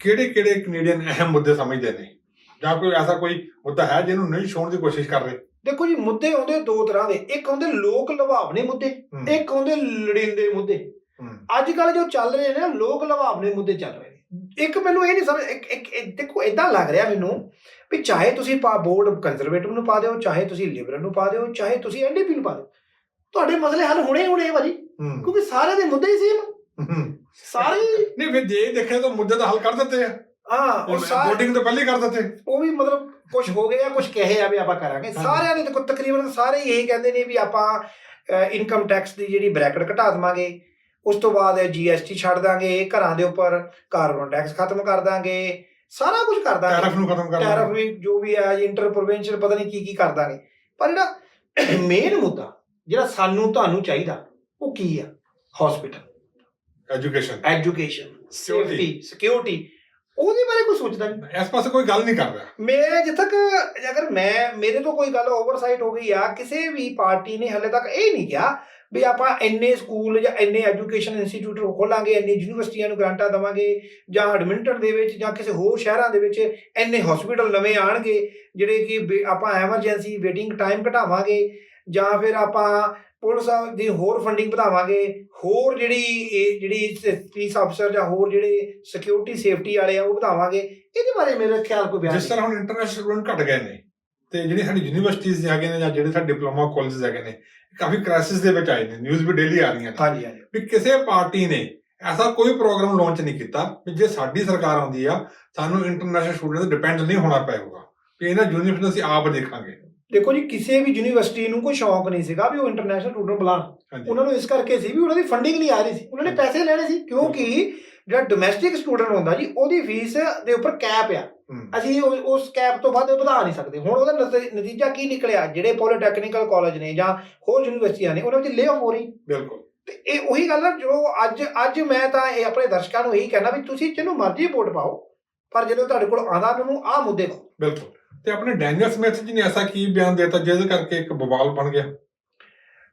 ਕਿਹੜੇ ਕਿਹੜੇ ਕੈਨੇਡੀਅਨ ਅਹਿਮ ਮੁੱਦੇ ਸਮਝਦੇ ਨੇ? ਜਾਂ ਕੋਈ ਐਸਾ ਕੋਈ ਮੁੱਦਾ ਹੈ ਜਿਹਨੂੰ ਨਹੀਂ ਛੋਣ ਦੀ ਕੋਸ਼ਿਸ਼ ਕਰ ਰਹੇ? ਦੇਖੋ ਜੀ ਮੁੱਦੇ ਆਉਂਦੇ ਦੋ ਤਰ੍ਹਾਂ ਦੇ। ਇੱਕ ਹੁੰਦੇ ਲੋਕ ਲੁਭਾਵਨੇ ਮੁੱਦੇ ਇੱਕ ਹੁੰਦੇ ਲੜਿੰਦੇ ਮੁੱਦੇ। ਅੱਜ ਕੱਲ ਜੋ ਚੱਲ ਰਹੇ ਨੇ ਲੋਕ ਲੁਭਾਵਨੇ ਮੁੱਦੇ ਚੱਲ ਰਹੇ ਇੱਕ ਮੈਨੂੰ ਇਹ ਨਹੀਂ ਸਮਝ ਇੱਕ ਇੱਕ ਦੇਖੋ ਇਦਾਂ ਲੱਗ ਰਿਹਾ ਮੈਨੂੰ ਵੀ ਚਾਹੇ ਤੁਸੀਂ ਪਾ ਬੋਰਡ ਕੰਜ਼ਰਵੇਟਿਵ ਨੂੰ ਪਾ ਦਿਓ ਚਾਹੇ ਤੁਸੀਂ ਲਿਬਰਲ ਨੂੰ ਪਾ ਦਿਓ ਚਾਹੇ ਤੁਸੀਂ ਐਨਡੀਪੀ ਨੂੰ ਪਾ ਦਿਓ ਤੁਹਾਡੇ ਮਸਲੇ ਹੱਲ ਹੋਣੇ ਹੋਣੇ ਭਾਜੀ ਕਿਉਂਕਿ ਸਾਰੇ ਦੇ ਮੁੱਦੇ ਹੀ ਸੀ ਹੂੰ। ਸਾਰੇ ਨਹੀਂ ਫਿਰ ਜੇ ਦੇਖਿਆ ਤਾਂ ਮੁੱਦੇ ਤਾਂ ਹੱਲ ਕਰ ਦਿੱਤੇ ਆ। ਹਾਂ ਉਹ ਸਾਰੇ VOTING ਤੋਂ ਪਹਿਲੇ ਕਰ ਦਿੱਤੇ। ਉਹ ਵੀ ਮਤਲਬ ਕੁਝ ਹੋ ਗਏ ਆ ਕੁਝ ਕਹੇ ਆ ਵੀ ਆਪਾਂ ਕਰਾਂਗੇ। ਸਾਰਿਆਂ ਨੇ ਦੇਖੋ ਤਕਰੀਬਨ ਸਾਰੇ ਹੀ ਇਹੀ ਕਹਿੰਦੇ ਨੇ ਵੀ ਆਪਾਂ ਇਨਕਮ ਟੈਕਸ ਦੀ ਜਿਹੜੀ ਬ੍ਰੈਕਟ ਘਟਾ ਦਵਾਂਗੇ। ਉਸ ਤੋਂ ਬਾਅਦ ਜੀਐਸਟੀ ਛੱਡ ਦਾਂਗੇ ਘਰਾਂ ਦੇ ਉੱਪਰ ਕਾਰਬਨ ਟੈਕਸ ਖਤਮ ਕਰ ਦਾਂਗੇ ਸਾਰਾ ਕੁਝ ਕਰ ਦਾਂਗੇ। ਟੈਰਫ ਨੂੰ ਖਤਮ ਕਰ ਟੈਰਫ ਦਿੱਤਾ ਵੀ ਜੋ ਵੀ ਹੈ ਇੰਟਰ ਪ੍ਰੋਵਿੰਸ਼ੀਅਲ ਪਤਾ ਨਹੀਂ ਕੀ ਕੀ ਕਰ ਦਾਂਗੇ। ਪਰ ਜਿਹੜਾ <coughs> ਮੇਨ ਮੁੱਦਾ ਜਿਹੜਾ ਸਾਨੂੰ ਤੁਹਾਨੂੰ ਚਾਹੀਦਾ ਉਹ ਕੀ ਆ? Hospital education education. Safety security ਉਹਦੇ ਬਾਰੇ ਕੋਈ ਸੋਚਦਾ ਨਹੀਂ। ਇਸ ਪਾਸੇ ਕੋਈ ਗੱਲ ਨਹੀਂ ਕਰ ਰਿਹਾ ਮੈਂ ਜਿੱਥੇ ਤੱਕ ਅਗਰ ਮੈਂ ਮੇਰੇ ਤੋਂ ਕੋਈ ਗੱਲ ਓਵਰਸਾਈਟ ਹੋ ਗਈ ਆ ਕਿਸੇ ਵੀ ਪਾਰਟੀ ਨੇ ਹਲੇ ਤੱਕ ਇਹ ਨਹੀਂ ਕਿਹਾ ਵੀ ਆਪਾਂ ਇੰਨੇ ਸਕੂਲ ਜਾਂ ਇੰਨੇ ਐਜੂਕੇਸ਼ਨ ਇੰਸਟੀਚਿਊਟ ਖੋਲਾਂਗੇ ਇੰਨੀ ਯੂਨੀਵਰਸਿਟੀਆਂ ਨੂੰ ਗ੍ਰਾਂਟਾਂ ਦਵਾਂਗੇ ਜਾਂ ਐਡਮਿੰਟਨ ਦੇ ਵਿੱਚ ਜਾਂ ਕਿਸੇ ਹੋਰ ਸ਼ਹਿਰਾਂ ਦੇ ਵਿੱਚ ਇੰਨੇ ਹਸਪੀਟਲ ਨਵੇਂ ਆਣਗੇ ਜਿਹੜੇ ਕਿ ਆਪਾਂ ਐਮਰਜੈਂਸੀ ਵੇਟਿੰਗ ਟਾਈਮ ਘਟਾਵਾਂਗੇ ਜਾਂ ਫਿਰ ਆਪਾਂ ਪੁਲਿਸ ਦੀ ਹੋਰ ਫੰਡਿੰਗ ਵਧਾਵਾਂਗੇ ਹੋਰ ਜਿਹੜੀ ਇਹ ਜਿਹੜੀ ਪੁਲਿਸ ਅਫਸਰ ਜਾਂ ਹੋਰ ਜਿਹੜੇ ਸਿਕਿਉਰਿਟੀ ਸੇਫਟੀ ਵਾਲੇ ਆ ਉਹ ਵਧਾਵਾਂਗੇ। ਇਹਦੇ ਬਾਰੇ ਮੇਰੇ ਖਿਆਲ ਕੋਈ ਬਿਆਨ ਜਿਸ ਤਰ੍ਹਾਂ ਹੁਣ ਇੰਟਰਨੈਸ਼ਨਲ ਸਟੂਡੈਂਟ ਘਟ ਗਏ ਨੇ ਤੇ ਜਿਹੜੀ ਸਾਡੀ ਯੂਨੀਵਰਸਿਟੀਜ਼ ਹੈਗੇ ਨੇ ਜਾਂ ਜਿਹੜੇ ਸਾਡੇ ਡਿਪਲੋਮਾ ਕਾਲਜਸ ਹੈਗੇ ਨੇ ਕਾਫੀ ਕ੍ਰਾਈਸਿਸ ਦੇ ਵਿੱਚ ਆਏ ਨੇ ਨਿਊਜ਼ ਵੀ ਡੇਲੀ ਆ ਰਹੀਆਂ ਨੇ। ਹਾਂਜੀ ਹਾਂਜੀ। ਵੀ ਕਿਸੇ ਪਾਰਟੀ ਨੇ ਐਸਾ ਕੋਈ ਪ੍ਰੋਗਰਾਮ ਲਾਂਚ ਨਹੀਂ ਕੀਤਾ ਵੀ ਜੇ ਸਾਡੀ ਸਰਕਾਰ ਆਉਂਦੀ ਆ ਸਾਨੂੰ ਇੰਟਰਨੈਸ਼ਨਲ ਸਟੂਡੈਂਟ ਤੇ ਡਿਪੈਂਡ ਨਹੀਂ ਹੋਣਾ ਪਏਗਾ ਵੀ ਇਹਨਾਂ ਯੂਨੀਵਰਸਿਟੀ ਅਸੀਂ ਆਪ ਦੇਖਾਂਗੇ। ਦੇਖੋ ਜੀ ਕਿਸੇ ਵੀ ਯੂਨੀਵਰਸਿਟੀ ਨੂੰ ਕੋਈ ਸ਼ੌਂਕ ਨਹੀਂ ਸੀਗਾ ਵੀ ਉਹ ਇੰਟਰਨੈਸ਼ਨਲ ਸਟੂਡੈਂਟ ਬੁਲਾਣ। ਉਹਨਾਂ ਨੂੰ ਇਸ ਕਰਕੇ ਸੀ ਵੀ ਉਹਨਾਂ ਦੀ ਫੰਡਿੰਗ ਨਹੀਂ ਆ ਰਹੀ ਸੀ। ਉਹਨਾਂ ਨੇ ਪੈਸੇ ਲੈਣੇ ਸੀ ਕਿਉਂਕਿ ਜਿਹੜਾ ਡੋਮੈਸਟਿਕ ਸਟੂਡੈਂਟ ਹੁੰਦਾ ਜੀ ਉਹਦੀ ਫੀਸ ਦੇ ਉੱਪਰ ਕੈਪ ਆ। ਅਸੀਂ ਉਸ ਕੈਪ ਤੋਂ ਵੱਧ ਵਧਾ ਨਹੀਂ ਸਕਦੇ। ਹੁਣ ਉਹਦਾ ਨਤੀ- ਨਤੀਜਾ ਕੀ ਨਿਕਲਿਆ? ਜਿਹੜੇ ਪੋਲੀਟੈਕਨੀਕਲ ਕਾਲਜ ਨੇ ਜਾਂ ਹੋਰ ਯੂਨੀਵਰਸਿਟੀਆਂ ਨੇ ਉਹਨਾਂ ਵਿੱਚ ਲੇ ਆਫ ਹੋ ਰਹੀ। ਬਿਲਕੁਲ। ਤੇ ਇਹ ਉਹੀ ਗੱਲ ਆ ਜੋ ਅੱਜ ਅੱਜ ਮੈਂ ਤਾਂ ਇਹ ਆਪਣੇ ਦਰਸ਼ਕਾਂ ਨੂੰ ਇਹੀ ਕਹਿਣਾ ਵੀ ਤੁਸੀਂ ਜਿਹਨੂੰ ਮਰਜ਼ੀ ਵੋਟ ਪਾਓ ਪਰ ਜਦੋਂ ਤੁਹਾਡੇ ਕੋਲ ਆਂਦਾ ਉਹਨੂੰ ਆਹ ਮੁੱਦੇ ਪਾਓ ਬਿਲਕੁਲ। ਤੇ ਆਪਣੇ ਡੈਨੀਅਲ ਸਮਿਥ ਜੀ ਨੇ ਐਸਾ ਕੀ ਬਿਆਨ ਦਿੱਤਾ ਜਿਹਦੇ ਕਰਕੇ ਇੱਕ ਬਵਾਲ ਬਣ ਗਿਆ?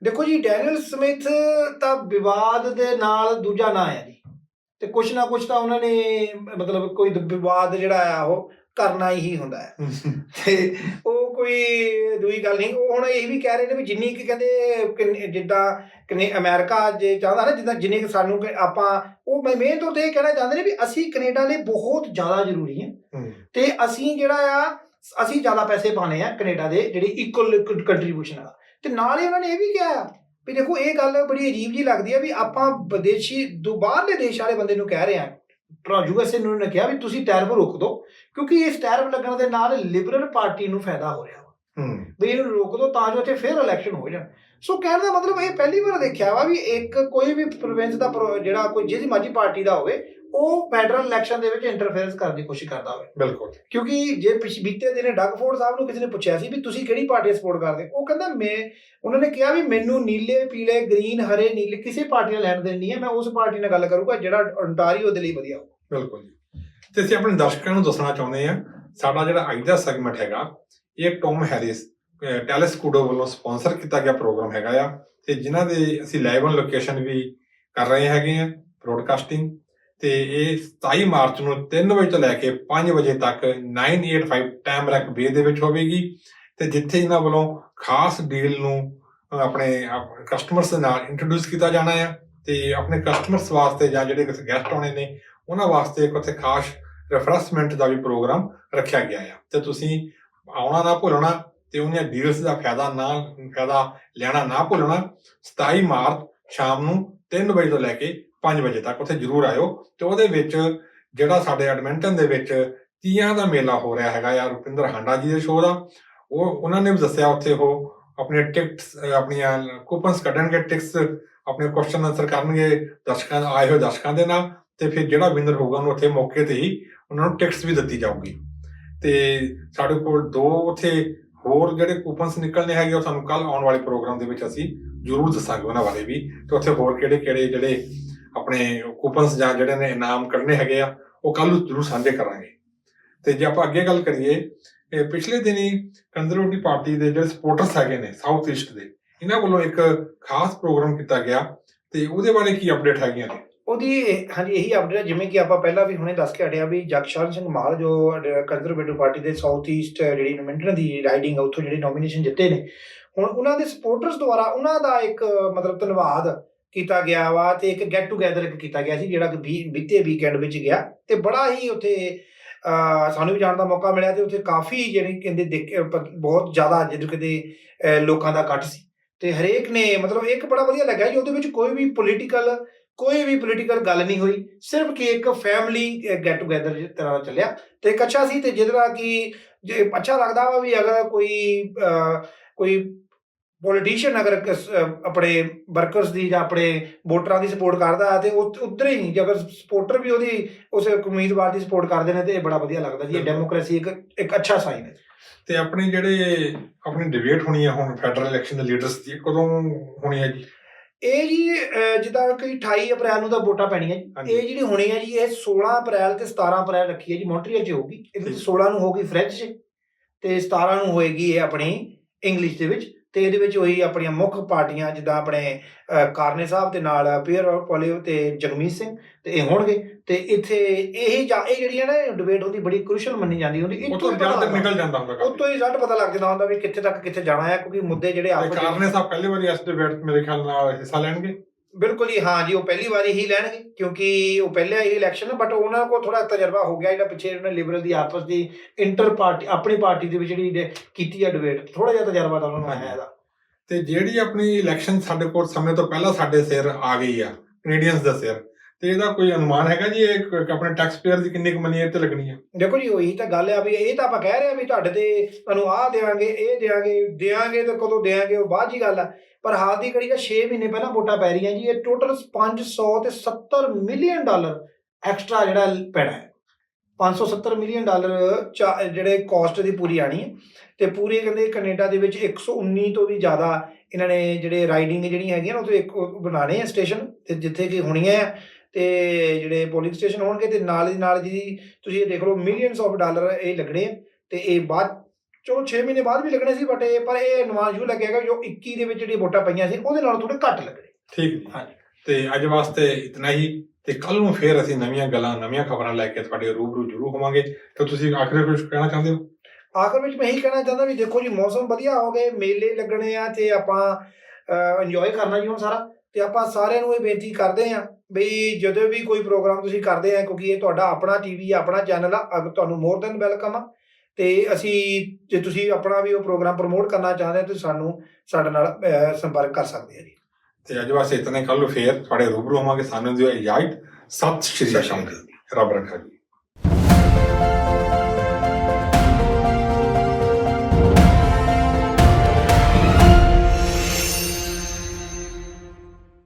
ਦੇਖੋ ਜੀ ਡੈਨੀਅਲ ਸਮਿਥ ਤਾਂ ਵਿਵਾਦ ਦੇ ਨਾਲ ਦੂਜਾ ਨਾਂ ਹੈ ਜੀ। ਤੇ ਕੁਛ ਨਾ ਕੁਛ ਤਾਂ ਉਹਨਾਂ ਨੇ ਮਤਲਬ ਕੋਈ ਵਿਵਾਦ ਜਿਹੜਾ ਆ ਉਹ ਕਰਨਾ ਹੀ ਹੁੰਦਾ ਹੈ। <laughs> ਤੇ ਉਹ ਕੋਈ ਦੂਈ ਗੱਲ ਨਹੀਂ ਉਹ ਹੁਣ ਇਹ ਵੀ ਕਹਿ ਰਹੇ ਨੇ ਵੀ ਜਿੰਨੀ ਕਿ ਕਹਿੰਦੇ ਜਿੱਦਾਂ ਕਿਨੇ ਅਮਰੀਕਾ ਜੇ ਚਾਹੁੰਦਾ ਨਾ ਜਿੱਦਾਂ ਜਿੰਨੇ ਕਿ ਸਾਨੂੰ ਆਪਾਂ ਉਹ ਮੈਂ ਮੇਨ ਤੌਰ ਤੇ ਇਹ ਕਹਿਣਾ ਚਾਹੁੰਦੇ ਨੇ ਵੀ ਅਸੀਂ ਕੈਨੇਡਾ ਲਈ ਬਹੁਤ ਜ਼ਿਆਦਾ ਜ਼ਰੂਰੀ ਹੈ। ਤੇ ਅਸੀਂ ਜਿਹੜਾ ਆ ਅਸੀਂ ਜ਼ਿਆਦਾ ਪੈਸੇ ਪਾਣੇ ਆ ਕੈਨੇਡਾ ਦੇ ਜਿਹੜੀ ਇਕੁਅਲ ਕੰਟਰੀਬਿਊਸ਼ਨ ਆ। ਤੇ ਨਾਲ ਹੀ ਉਹਨਾਂ ਨੇ ਇਹ ਵੀ ਕਿਹਾ ਆ ਵੀ ਦੇਖੋ ਇਹ ਗੱਲ ਬੜੀ ਅਜੀਬ ਜੀ ਲੱਗਦੀ ਆ ਵੀ ਆਪਾਂ ਵਿਦੇਸ਼ੀ ਦੂ ਬਾਹਰਲੇ ਦੇਸ਼ ਵਾਲੇ ਬੰਦੇ ਨੂੰ ਕਹਿ ਰਹੇ ਆ। ਯੂਐਸਏ ਨੂੰ ਨੇ ਕਿਹਾ ਵੀ ਤੁਸੀਂ ਟੈਰਿਫ ਰੋਕ ਦਿਓ ਕਿਉਂਕਿ ਇਸ ਟੈਰਿਫ ਲੱਗਣ ਦੇ ਨਾਲ ਲਿਬਰਲ ਪਾਰਟੀ ਨੂੰ ਫਾਇਦਾ ਹੋ ਰਿਹਾ ਵਾ। ਹੂੰ। ਵੀ ਇਹਨੂੰ ਰੋਕ ਦਿਓ ਤਾਂ ਜੋ ਇੱਥੇ ਫਿਰ ਇਲੈਕਸ਼ਨ ਹੋ ਜਾਣ। ਸੋ ਕਹਿਣ ਦਾ ਮਤਲਬ ਇਹ ਪਹਿਲੀ ਵਾਰ ਦੇਖਿਆ ਵਾ ਵੀ ਇੱਕ ਕੋਈ ਵੀ ਪ੍ਰੋਵਿੰਸ ਦਾ ਜਿਹੜਾ ਕੋਈ ਜਿਹਦੀ ਮਰਜ਼ੀ ਪਾਰਟੀ ਦਾ ਹੋਵੇ ਉਹ ਫੈਡਰਲ ਇਲੈਕਸ਼ਨ ਦੇ ਵਿੱਚ ਇੰਟਰਫੇਰੈਂਸ ਕਰਨ ਦੀ ਕੋਸ਼ਿਸ਼ ਕਰਦਾ ਹੋਵੇ। ਬਿਲਕੁਲ। ਕਿਉਂਕਿ ਜੇ ਪਿਛ ਬੀਤੇ ਦਿਨੇ ਡਗ ਫੋਰਡ ਸਾਹਿਬ ਨੂੰ ਕਿਸੇ ਨੇ ਪੁੱਛਿਆ ਸੀ ਵੀ ਤੁਸੀਂ ਕਿਹੜੀ ਪਾਰਟੀ ਸਪੋਰਟ ਕਰਦੇ? ਉਹ ਕਹਿੰਦਾ ਮੈਂ ਉਹਨਾਂ ਨੇ ਕਿਹਾ ਵੀ ਮੈਨੂੰ ਨੀਲੇ ਪੀਲੇ ਗ੍ਰੀਨ ਹਰੇ ਨੀਲੇ ਕਿਸੇ ਪਾਰਟੀ ਨਾਲ ਲੈਣ ਦੇਣ ਨਹੀਂ ਹੈ ਮੈਂ ਉਸ ਪਾਰਟੀ ਨਾਲ ਗੱਲ ਕਰੂੰਗਾ ਜਿਹੜਾ ਓਨਟਾਰੀਓ ਦੇ ਲਈ ਵਧੀਆ ਹੋ ਬਿਲਕੁਲ ਜੀ। ਤੇ ਅਸੀਂ ਆਪਣੇ ਦਰਸ਼ਕਾਂ ਨੂੰ ਦੱਸਣਾ ਚਾਹੁੰਦੇ ਹਾਂ ਸਾਡਾ ਜਿਹੜਾ ਅੱਜ ਦਾ ਸੈਗਮੈਂਟ ਹੈਗਾ ਇਹ ਟੌਮ ਹੈਰਿਸ ਟੈਲੀਸਕੂਡੋ ਵੱਲੋਂ ਸਪਾਂਸਰ ਕੀਤਾ ਗਿਆ ਪ੍ਰੋਗਰਾਮ ਹੈਗਾ ਆ ਤੇ ਜਿਨ੍ਹਾਂ ਦੇ ਅਸੀਂ ਲਾਈਵ ਔਨ ਲੋਕੇਸ਼ਨ ਵੀ ਕਰ ਰਹੇ ਹੈਗੇ ਆ ਬ੍ਰੋਡਕਾਸਟਿੰਗ ਤੇ ਇਹ 27 ਮਾਰਚ ਨੂੰ 3 ਵਜੇ ਤੋਂ ਲੈ ਕੇ 5 ਵਜੇ ਤੱਕ 985 ਟੈਮਰੈਕ ਬੇ ਦੇ ਵਿੱਚ ਹੋਵੇਗੀ ਤੇ ਜਿੱਥੇ ਇਹਨਾਂ ਵੱਲੋਂ ਖਾਸ ਡੀਲ ਨੂੰ ਆਪਣੇ ਕਸਟਮਰਸ ਦੇ ਨਾਲ ਇੰਟਰੋਡਿਊਸ ਕੀਤਾ ਜਾਣਾ ਆ ਤੇ ਆਪਣੇ ਕਸਟਮਰਸ ਵਾਸਤੇ ਜਾਂ ਜਿਹੜੇ ਕਿਸੇ ਗੈਸਟ ਆਉਣੇ ਨੇ, ਉਹਨਾਂ ਵਾਸਤੇ ਇੱਕ ਉੱਥੇ ਖਾਸ ਰਿਫਰੈਸ਼ਮੈਂਟ ਦਾ ਵੀ ਪ੍ਰੋਗਰਾਮ ਰੱਖਿਆ ਗਿਆ ਆ। ਤੇ ਤੁਸੀਂ ਆਉਣਾ ਨਾ ਭੁੱਲਣਾ ਤੇ ਉਹਨਾਂ ਡੀਲਸ ਦਾ ਫਾਇਦਾ ਨਾ, ਫਾਇਦਾ ਲੈਣਾ ਨਾ ਭੁੱਲਣਾ 27 ਮਾਰਚ ਸ਼ਾਮ ਨੂੰ 3 ਵਜੇ ਤੋਂ ਲੈ ਕੇ 5 ਵਜੇ ਤੱਕ ਉੱਥੇ ਜ਼ਰੂਰ ਆਇਓ ਤੇ ਉਹਦੇ ਵਿੱਚ ਜਿਹੜਾ ਸਾਡੇ ਐਡਮਿੰਟਨ ਦੇ ਵਿੱਚ ਤੀਆਂ ਦਾ ਮੇਲਾ ਹੋ ਰਿਹਾ ਹੈਗਾ ਯਾਰ ਰੁਪਿੰਦਰ ਹਾਂਡਾ ਜੀ ਦੇ ਸ਼ੋਅ ਦਾ, ਉਹ, ਉਹਨਾਂ ਨੇ ਵੀ ਦੱਸਿਆ ਉੱਥੇ ਉਹ ਆਪਣੇ ਟਿਕਟਸ ਆਪਣੀਆਂ ਕੂਪਨਸ ਕੱਢਣਗੇ ਟਿਕਟਸ ਆਪਣੇ ਕੁਐਸਚਨ ਆਨਸਰ ਕਰਨਗੇ ਦਰਸ਼ਕਾਂ, ਆਏ ਹੋਏ ਦਰਸ਼ਕਾਂ ਦੇ ਨਾਲ ਤੇ ਫਿਰ ਜਿਹੜਾ ਵਿਨਰ ਹੋਊਗਾ ਉਹਨੂੰ ਉੱਥੇ ਮੌਕੇ ਤੇ ਹੀ ਉਹਨਾਂ ਨੂੰ ਟਿਕਟਸ ਵੀ ਦਿੱਤੀ ਜਾਊਗੀ। ਤੇ ਸਾਡੇ ਕੋਲ ਦੋ ਉੱਥੇ ਹੋਰ ਜਿਹੜੇ ਕੂਪਨਸ ਨਿਕਲਨੇ ਹੈਗੇ ਉਹ ਸਾਨੂੰ ਕੱਲ ਆਉਣ ਵਾਲੇ ਪ੍ਰੋਗਰਾਮ ਦੇ ਵਿੱਚ ਅਸੀਂ ਜ਼ਰੂਰ ਦੱਸਾਂਗੇ ਉਹਨਾਂ ਬਾਰੇ ਵੀ। ਤੇ ਉੱਥੇ ਹੋਰ ਕਿਹੜੇ ਕਿਹੜੇ ਜਿਹੜੇ ਆਪਣੇ ਕੂਪਨਸ ਜਾਂ ਜਿਹੜੇ ਨੇ ਇਨਾਮ ਕੱਢਨੇ ਹੈਗੇ ਆ, ਉਹ ਕੱਲ ਨੂੰ ਜ਼ਰੂਰ ਸਾਂਝੇ ਕਰਾਂਗੇ। ਤੇ ਜੇ ਆਪਾਂ ਅੱਗੇ ਗੱਲ ਕਰੀਏ ਪਿਛਲੇ ਦਿਨੀ ਕੰਜ਼ਰਵੇਟਿਵ ਪਾਰਟੀ ਦੇ ਜਿਹੜੇ ਸਪੋਰਟਰਸ ਹੈਗੇ ਨੇ ਸਾਊਥ ਈਸਟ ਦੇ, ਇਹਨਾਂ ਵੱਲੋਂ ਇੱਕ ਖਾਸ ਪ੍ਰੋਗਰਾਮ ਕੀਤਾ ਗਿਆ ਤੇ ਉਹਦੇ ਬਾਰੇ ਕੀ ਅਪਡੇਟ ਹੈਗੀਆਂ ਨੇ? ਉਹਦੀ ਹਾਂਜੀ, ਇਹੀ ਅਪਡੇਟ ਜਿਵੇਂ ਕਿ ਆਪਾਂ ਪਹਿਲਾਂ ਵੀ ਹੁਣੇ ਦੱਸ ਕੇ ਹਟਿਆ ਵੀ ਜਗਸ਼ਾਨ ਸਿੰਘ ਮਾਲ ਜੋ ਕੰਜ਼ਰਵੇਟਿਵ ਪਾਰਟੀ ਦੇ ਸਾਊਥ ਈਸਟ ਜਿਹੜੀ ਨੋਮਿਨੇਟਰ ਦੀ ਰਾਈਡਿੰਗ ਆ, ਉੱਥੋਂ ਜਿਹੜੇ ਨੋਮੀਨੇਸ਼ਨ ਜਿੱਤੇ ਨੇ, ਹੁਣ ਉਹਨਾਂ ਦੇ ਸਪੋਰਟਰਸ ਦੁਆਰਾ ਉਹਨਾਂ ਦਾ ਇੱਕ, ਮਤਲਬ ਧੰਨਵਾਦ ਕੀਤਾ ਗਿਆ ਵਾ ਤੇ ਇੱਕ ਗੈਟ ਟੂਗੇਦਰ ਇੱਕ ਕੀਤਾ ਗਿਆ ਸੀ, ਜਿਹੜਾ ਕਿ ਬੀ- ਬੀਤੇ ਵੀਕਐਂਡ ਵਿੱਚ ਗਿਆ ਤੇ ਬੜਾ ਹੀ ਉੱਥੇ ਸਾਨੂੰ ਵੀ ਜਾਣ ਦਾ ਮੌਕਾ ਮਿਲਿਆ ਤੇ ਉੱਥੇ ਕਾਫੀ ਜਿਹੜੇ ਕਹਿੰਦੇ ਦੇਖ ਬਹੁਤ ਜ਼ਿਆਦਾ ਜਿਹਨੂੰ ਕਿਤੇ ਲੋਕਾਂ ਦਾ ਇਕੱਠ ਸੀ। ਤੇ ਹਰੇਕ ਨੇ ਮਤਲਬ ਇੱਕ ਬੜਾ ਵਧੀਆ ਲੱਗਾ ਜੀ, ਉਹਦੇ ਵਿੱਚ ਕੋਈ ਵੀ ਪੋਲੀਟੀਕਲ ਕੋਈ ਵੀ ਪੋਲੀਟੀਕਲ ਗੱਲ ਨਹੀਂ ਹੋਈ ਸਿਰਫ ਕਿ ਇੱਕ ਫੈਮਿਲੀ ਗੈਟ ਟੂਗੇਦਰ ਜਿਸ ਤਰ੍ਹਾਂ ਦਾ ਚੱਲਿਆ। ਤੇ ਇੱਕ ਅੱਛਾ ਸੀ ਤੇ ਜਿਹਦੇ ਨਾਲ ਕਿ ਜੇ ਅੱਛਾ ਲੱਗਦਾ ਵਾ ਵੀ ਅਗਰ ਕੋਈ ਕੋਈ ਪੋਲੀਟੀਸ਼ੀਅਨ ਅਗਰ ਆਪਣੇ ਵਰਕਰਸ ਦੀ ਜਾਂ ਆਪਣੇ ਵੋਟਰਾਂ ਦੀ ਸਪੋਰਟ ਕਰਦਾ ਤੇ ਉਧਰ ਹੀ ਨਹੀਂ ਜੇ ਅਗਰ ਸਪੋਰਟਰ ਵੀ ਉਹਦੀ ਉਸ ਉਮੀਦਵਾਰ ਦੀ ਸਪੋਰਟ ਕਰਦੇ ਨੇ ਤੇ ਇਹ ਬੜਾ ਵਧੀਆ ਲੱਗਦਾ ਜੀ ਇਹ। ਡੈਮੋਕ੍ਰੇਸੀ ਇੱਕ ਇੱਕ ਅੱਛਾ ਸਾਈਨ ਹੈ। ਤੇ ਆਪਣੀ ਜਿਹੜੇ ਆਪਣੀ ਡਿਬੇਟ ਹੋਣੀ ਹੈ ਹੁਣ ਫੈਡਰਲ ਇਲੈਕਸ਼ਨ ਦੇ ਲੀਡਰਸ ਦੀ ਕਦੋਂ ਹੋਣੀ ਹੈ ਜੀ? ਇਹ ਜੀ ਜਿੱਦਾਂ ਕਿ 28 ਅਪ੍ਰੈਲ ਨੂੰ ਤਾਂ ਵੋਟਾਂ ਪੈਣੀਆਂ ਜੀ। ਇਹ ਜਿਹੜੀ ਹੋਣੀ ਹੈ ਜੀ ਇਹ 16 ਅਪ੍ਰੈਲ ਤੇ 17 ਅਪ੍ਰੈਲ ਰੱਖੀ ਹੈ ਜੀ ਮੌਂਟਰੀਅਲ 'ਚ ਹੋਊਗੀ ਇਹਦੇ ਵਿੱਚ ਠੀਕ। 16 ਨੂੰ ਹੋਊਗੀ ਫ੍ਰੈਂਚ 'ਚ ਤੇ 17 ਨੂੰ ਹੋਏਗੀ ਇਹ ਆਪਣੀ ਇੰਗਲਿਸ਼ ਦੇ ਵਿੱਚ ਤੇ ਇਹਦੇ ਵਿੱਚ ਉਹੀ ਆਪਣੀਆਂ ਮੁੱਖ ਪਾਰਟੀਆਂ ਜਿੱਦਾਂ ਆਪਣੇ ਕਾਰਨੇ ਸਾਹਿਬ ਦੇ ਨਾਲ ਪੀਅਰ ਪੋਲਿਓ ਤੇ ਜਗਮੀਤ ਸਿੰਘ ਤੇ ਇਹ ਹੋਣਗੇ। ਤੇ ਇੱਥੇ ਇਹ ਜਾਂ ਇਹ ਜਿਹੜੀ ਹੈ ਨਾ ਡਿਬੇਟ ਹੁੰਦੀ ਬੜੀ ਕ੍ਰੂਸ਼ਲ ਮੰਨੀ ਜਾਂਦੀ ਹੁੰਦੀ ਇੱਥੋਂ ਤੋਂ ਪਤਾ ਤੱਕ ਨਿਕਲ ਜਾਂਦਾ ਹੁੰਦਾ ਉਹ ਤੋਂ ਹੀ ਰਿਜ਼ਲਟ ਪਤਾ ਲੱਗ ਜਾਂਦਾ ਹੁੰਦਾ ਵੀ ਕਿੱਥੇ ਤੱਕ ਕਿੱਥੇ ਜਾਣਾ ਹੈ ਕਿਉਂਕਿ ਮੁੱਦੇ ਜਿਹੜੇ ਆਪਸ ਕਾਰਨੇ ਸਾਹਿਬ ਪਹਿਲੀ ਵਾਰੀ ਇਸ ਡਿਬੇਟ ਮੇਰੇ ਖਿਆਲ ਨਾਲ ਹਿੱਸਾ ਲੈਣਗੇ। ਬਿਲਕੁਲ ਜੀ, ਹਾਂ ਜੀ, ਉਹ ਪਹਿਲੀ ਵਾਰੀ ਹੀ ਲੈਣਗੇ, ਕਿਉਂਕਿ ਉਹ ਪਹਿਲਾ ਹੀ ਇਲੈਕਸ਼ਨ ਹੈ ਬਟ ਉਹਨਾਂ ਕੋਲ ਥੋੜਾ ਤਜਰਬਾ ਹੋ ਗਿਆ, ਜਿਹੜਾ ਪਿੱਛੇ ਉਹਨਾਂ ਲਿਬਰਲ ਦੀ ਆਪਸ ਦੀ ਇੰਟਰ ਪਾਰਟੀ ਆਪਣੀ ਪਾਰਟੀ ਦੇ ਵਿੱਚ ਜਿਹੜੀ ਕੀਤੀ ਹੈ ਡਿਬੇਟ ਥੋੜਾ ਜਿਹਾ ਤਜਰਬਾ ਤਾਂ ਉਹਨਾਂ ਨੂੰ ਆਇਆ ਇਹਦਾ। ਤੇ ਜਿਹੜੀ ਆਪਣੀ ਇਲੈਕਸ਼ਨ ਸਾਡੇ ਕੋਲ ਸਮੇਂ ਤੋਂ ਪਹਿਲਾਂ ਸਾਡੇ ਸਿਰ ਆ ਗਈ ਆ ਕੈਨੇਡੀਅਨਸ ਦਾ ਸਿਰ ਤੇ ਇਹਦਾ ਕੋਈ ਅਨੁਮਾਨ ਹੈਗਾ ਜੀ, ਇਹ ਆਪਣੇ ਟੈਕਸ ਪੇਅਰ ਦੀ ਕਿੰਨੀ ਕੁ ਮਨੀ ਇਹ ਤੇ ਲੱਗਣੀ ਹੈ ਦੇਖੋ ਜੀ, ਉਹੀ ਤਾਂ ਗੱਲ ਆ ਵੀ ਇਹ ਤਾਂ ਆਪਾਂ ਕਹਿ ਰਹੇ ਆ ਵੀ ਤੁਹਾਡੇ ਤੇ ਤੁਹਾਨੂੰ ਆਹ ਦੇਵਾਂਗੇ, ਇਹ ਦੇਵਾਂਗੇ ਦੇਵਾਂਗੇ ਤਾਂ ਕਦੋਂ ਦੇਵਾਂਗੇ, ਉਹ ਬਾਅਦ ਦੀ ਗੱਲ ਆ। ਪਰ ਹਾਲ ਦੀ ਘੜੀ ਦਾ 6 ਮਹੀਨੇ ਪਹਿਲਾਂ ਵੋਟਾਂ ਪੈ ਰਹੀਆਂ ਜੀ, ਇਹ ਟੋਟਲ 500 ਤੇ 70 ਮਿਲੀਅਨ ਡਾਲਰ ਐਕਸਟਰਾ ਜਿਹੜਾ ਪੈਣਾ ਹੈ। 570 ਮਿਲੀਅਨ ਡਾਲਰ ਚਾ- ਜਿਹੜੇ ਕਾਸਟ ਦੀ ਪੂਰੀ ਆਣੀ ਹੈ ਤੇ ਪੂਰੇ ਕਹਿੰਦੇ ਕੈਨੇਡਾ ਦੇ ਵਿੱਚ 119 ਤੋਂ ਵੀ ਜ਼ਿਆਦਾ ਇਹਨਾਂ ਨੇ ਜਿਹੜੇ ਰਾਈਡਿੰਗ ਜਿਹੜੀਆਂ ਹੈਗੀਆਂ ਨਾ ਉੱਥੇ ਇੱਕ, ਉਹ ਬਣਾਣੇ ਆ ਸਟੇਸ਼ਨ ਤੇ ਜਿੱਥੇ ਕਿ ਹੋਣੀਆਂ ਤੇ ਜਿਹੜੇ ਪੋਲਿੰਗ ਸਟੇਸ਼ਨ ਹੋਣਗੇ ਤੇ ਨਾਲ ਦੀ ਨਾਲ ਜੀ ਤੁਸੀਂ ਇਹ ਦੇਖ ਲਓ ਮਿਲੀਅਨਸ ਆਫ ਡਾਲਰ ਇਹ ਲੱਗਣੇ ਤੇ ਇਹ ਬਾਅਦ ਚਲੋ 6 ਮਹੀਨੇ ਬਾਅਦ ਵੀ ਲੱਗਣੇ ਸੀ ਬਟ ਇਹ ਪਰ ਇਹ ਅਨੁਮਾਨ ਯੂ ਲੱਗੇਗਾ ਜੋ 21 ਦੇ ਵਿੱਚ ਜਿਹੜੀ ਵੋਟਾਂ ਪਈਆਂ ਸੀ ਉਹਦੇ ਨਾਲੋਂ ਥੋੜੇ ਘੱਟ ਲੱਗਣੇ। ਠੀਕ। ਜੀ ਹਾਂਜੀ। ਤੇ ਅੱਜ ਵਾਸਤੇ ਇਤਨਾ ਹੀ ਤੇ ਕੱਲ ਨੂੰ ਫੇਰ ਅਸੀਂ ਨਵੀਆਂ ਗੱਲਾਂ ਨਵੀਆਂ ਖਬਰਾਂ ਲੈ ਕੇ ਤੁਹਾਡੇ ਰੂਬਰੂ ਜ਼ਰੂਰ ਹੋਵਾਂਗੇ। ਤੇ ਤੁਸੀਂ ਆਖਿਰ ਕੁਝ ਕਹਿਣਾ ਚਾਹੁੰਦੇ ਹੋ? ਆਖਰ ਵਿੱਚ ਮੈਂ ਇਹੀ ਕਹਿਣਾ ਚਾਹੁੰਦਾ ਵੀ ਦੇਖੋ ਜੀ ਮੌਸਮ ਵਧੀਆ ਹੋ ਗਏ ਮੇਲੇ ਲੱਗਣੇ ਆ ਤੇ ਆਪਾਂ ਇੰਜੋਏ ਕਰਨਾ ਜੀ ਹੁਣ ਸਾਰਾ। ਤੇ ਆਪਾਂ ਸਾਰਿਆਂ ਨੂੰ ਇਹ ਬੇਨਤੀ ਕਰਦੇ ਆ ਵੀ ਜਦੋਂ ਵੀ ਕੋਈ ਪ੍ਰੋਗਰਾਮ ਤੁਸੀਂ ਕਰਦੇ ਆ ਕਿਉਂਕਿ ਇਹ ਤੁਹਾਡਾ ਆਪਣਾ ਟੀਵੀ ਆਪਣਾ ਚੈਨਲ ਆ ਅਗ ਤੁਹਾਨੂੰ ਮੋਰ ਦੈਨ ਵੈਲਕਮ ਆ। ਤੇ ਅਸੀਂ ਜੇ ਤੁਸੀਂ ਆਪਣਾ ਵੀ ਉਹ ਪ੍ਰੋਗਰਾਮ ਪ੍ਰਮੋਟ ਕਰਨਾ ਚਾਹੁੰਦੇ ਹੋ ਤਾਂ ਸਾਨੂੰ ਸਾਡੇ ਨਾਲ ਸੰਪਰਕ ਕਰ ਸਕਦੇ ਆ ਜੀ। ਤੇ ਅੱਜ ਵਾਸਤੇ ਇਤਨਾ ਕੱਲ ਫੇਰ ਤੁਹਾਡੇ ਰੂਬਰੂ ਹੋਵਾਂਗੇ। ਸਾਨੂੰ ਦਿਓ ਇਜਾਜ਼ਤ। ਸਤਿ ਸ਼੍ਰੀ ਅਕਾਲ। ਰੱਬ ਰੱਖਾ ਜੀ।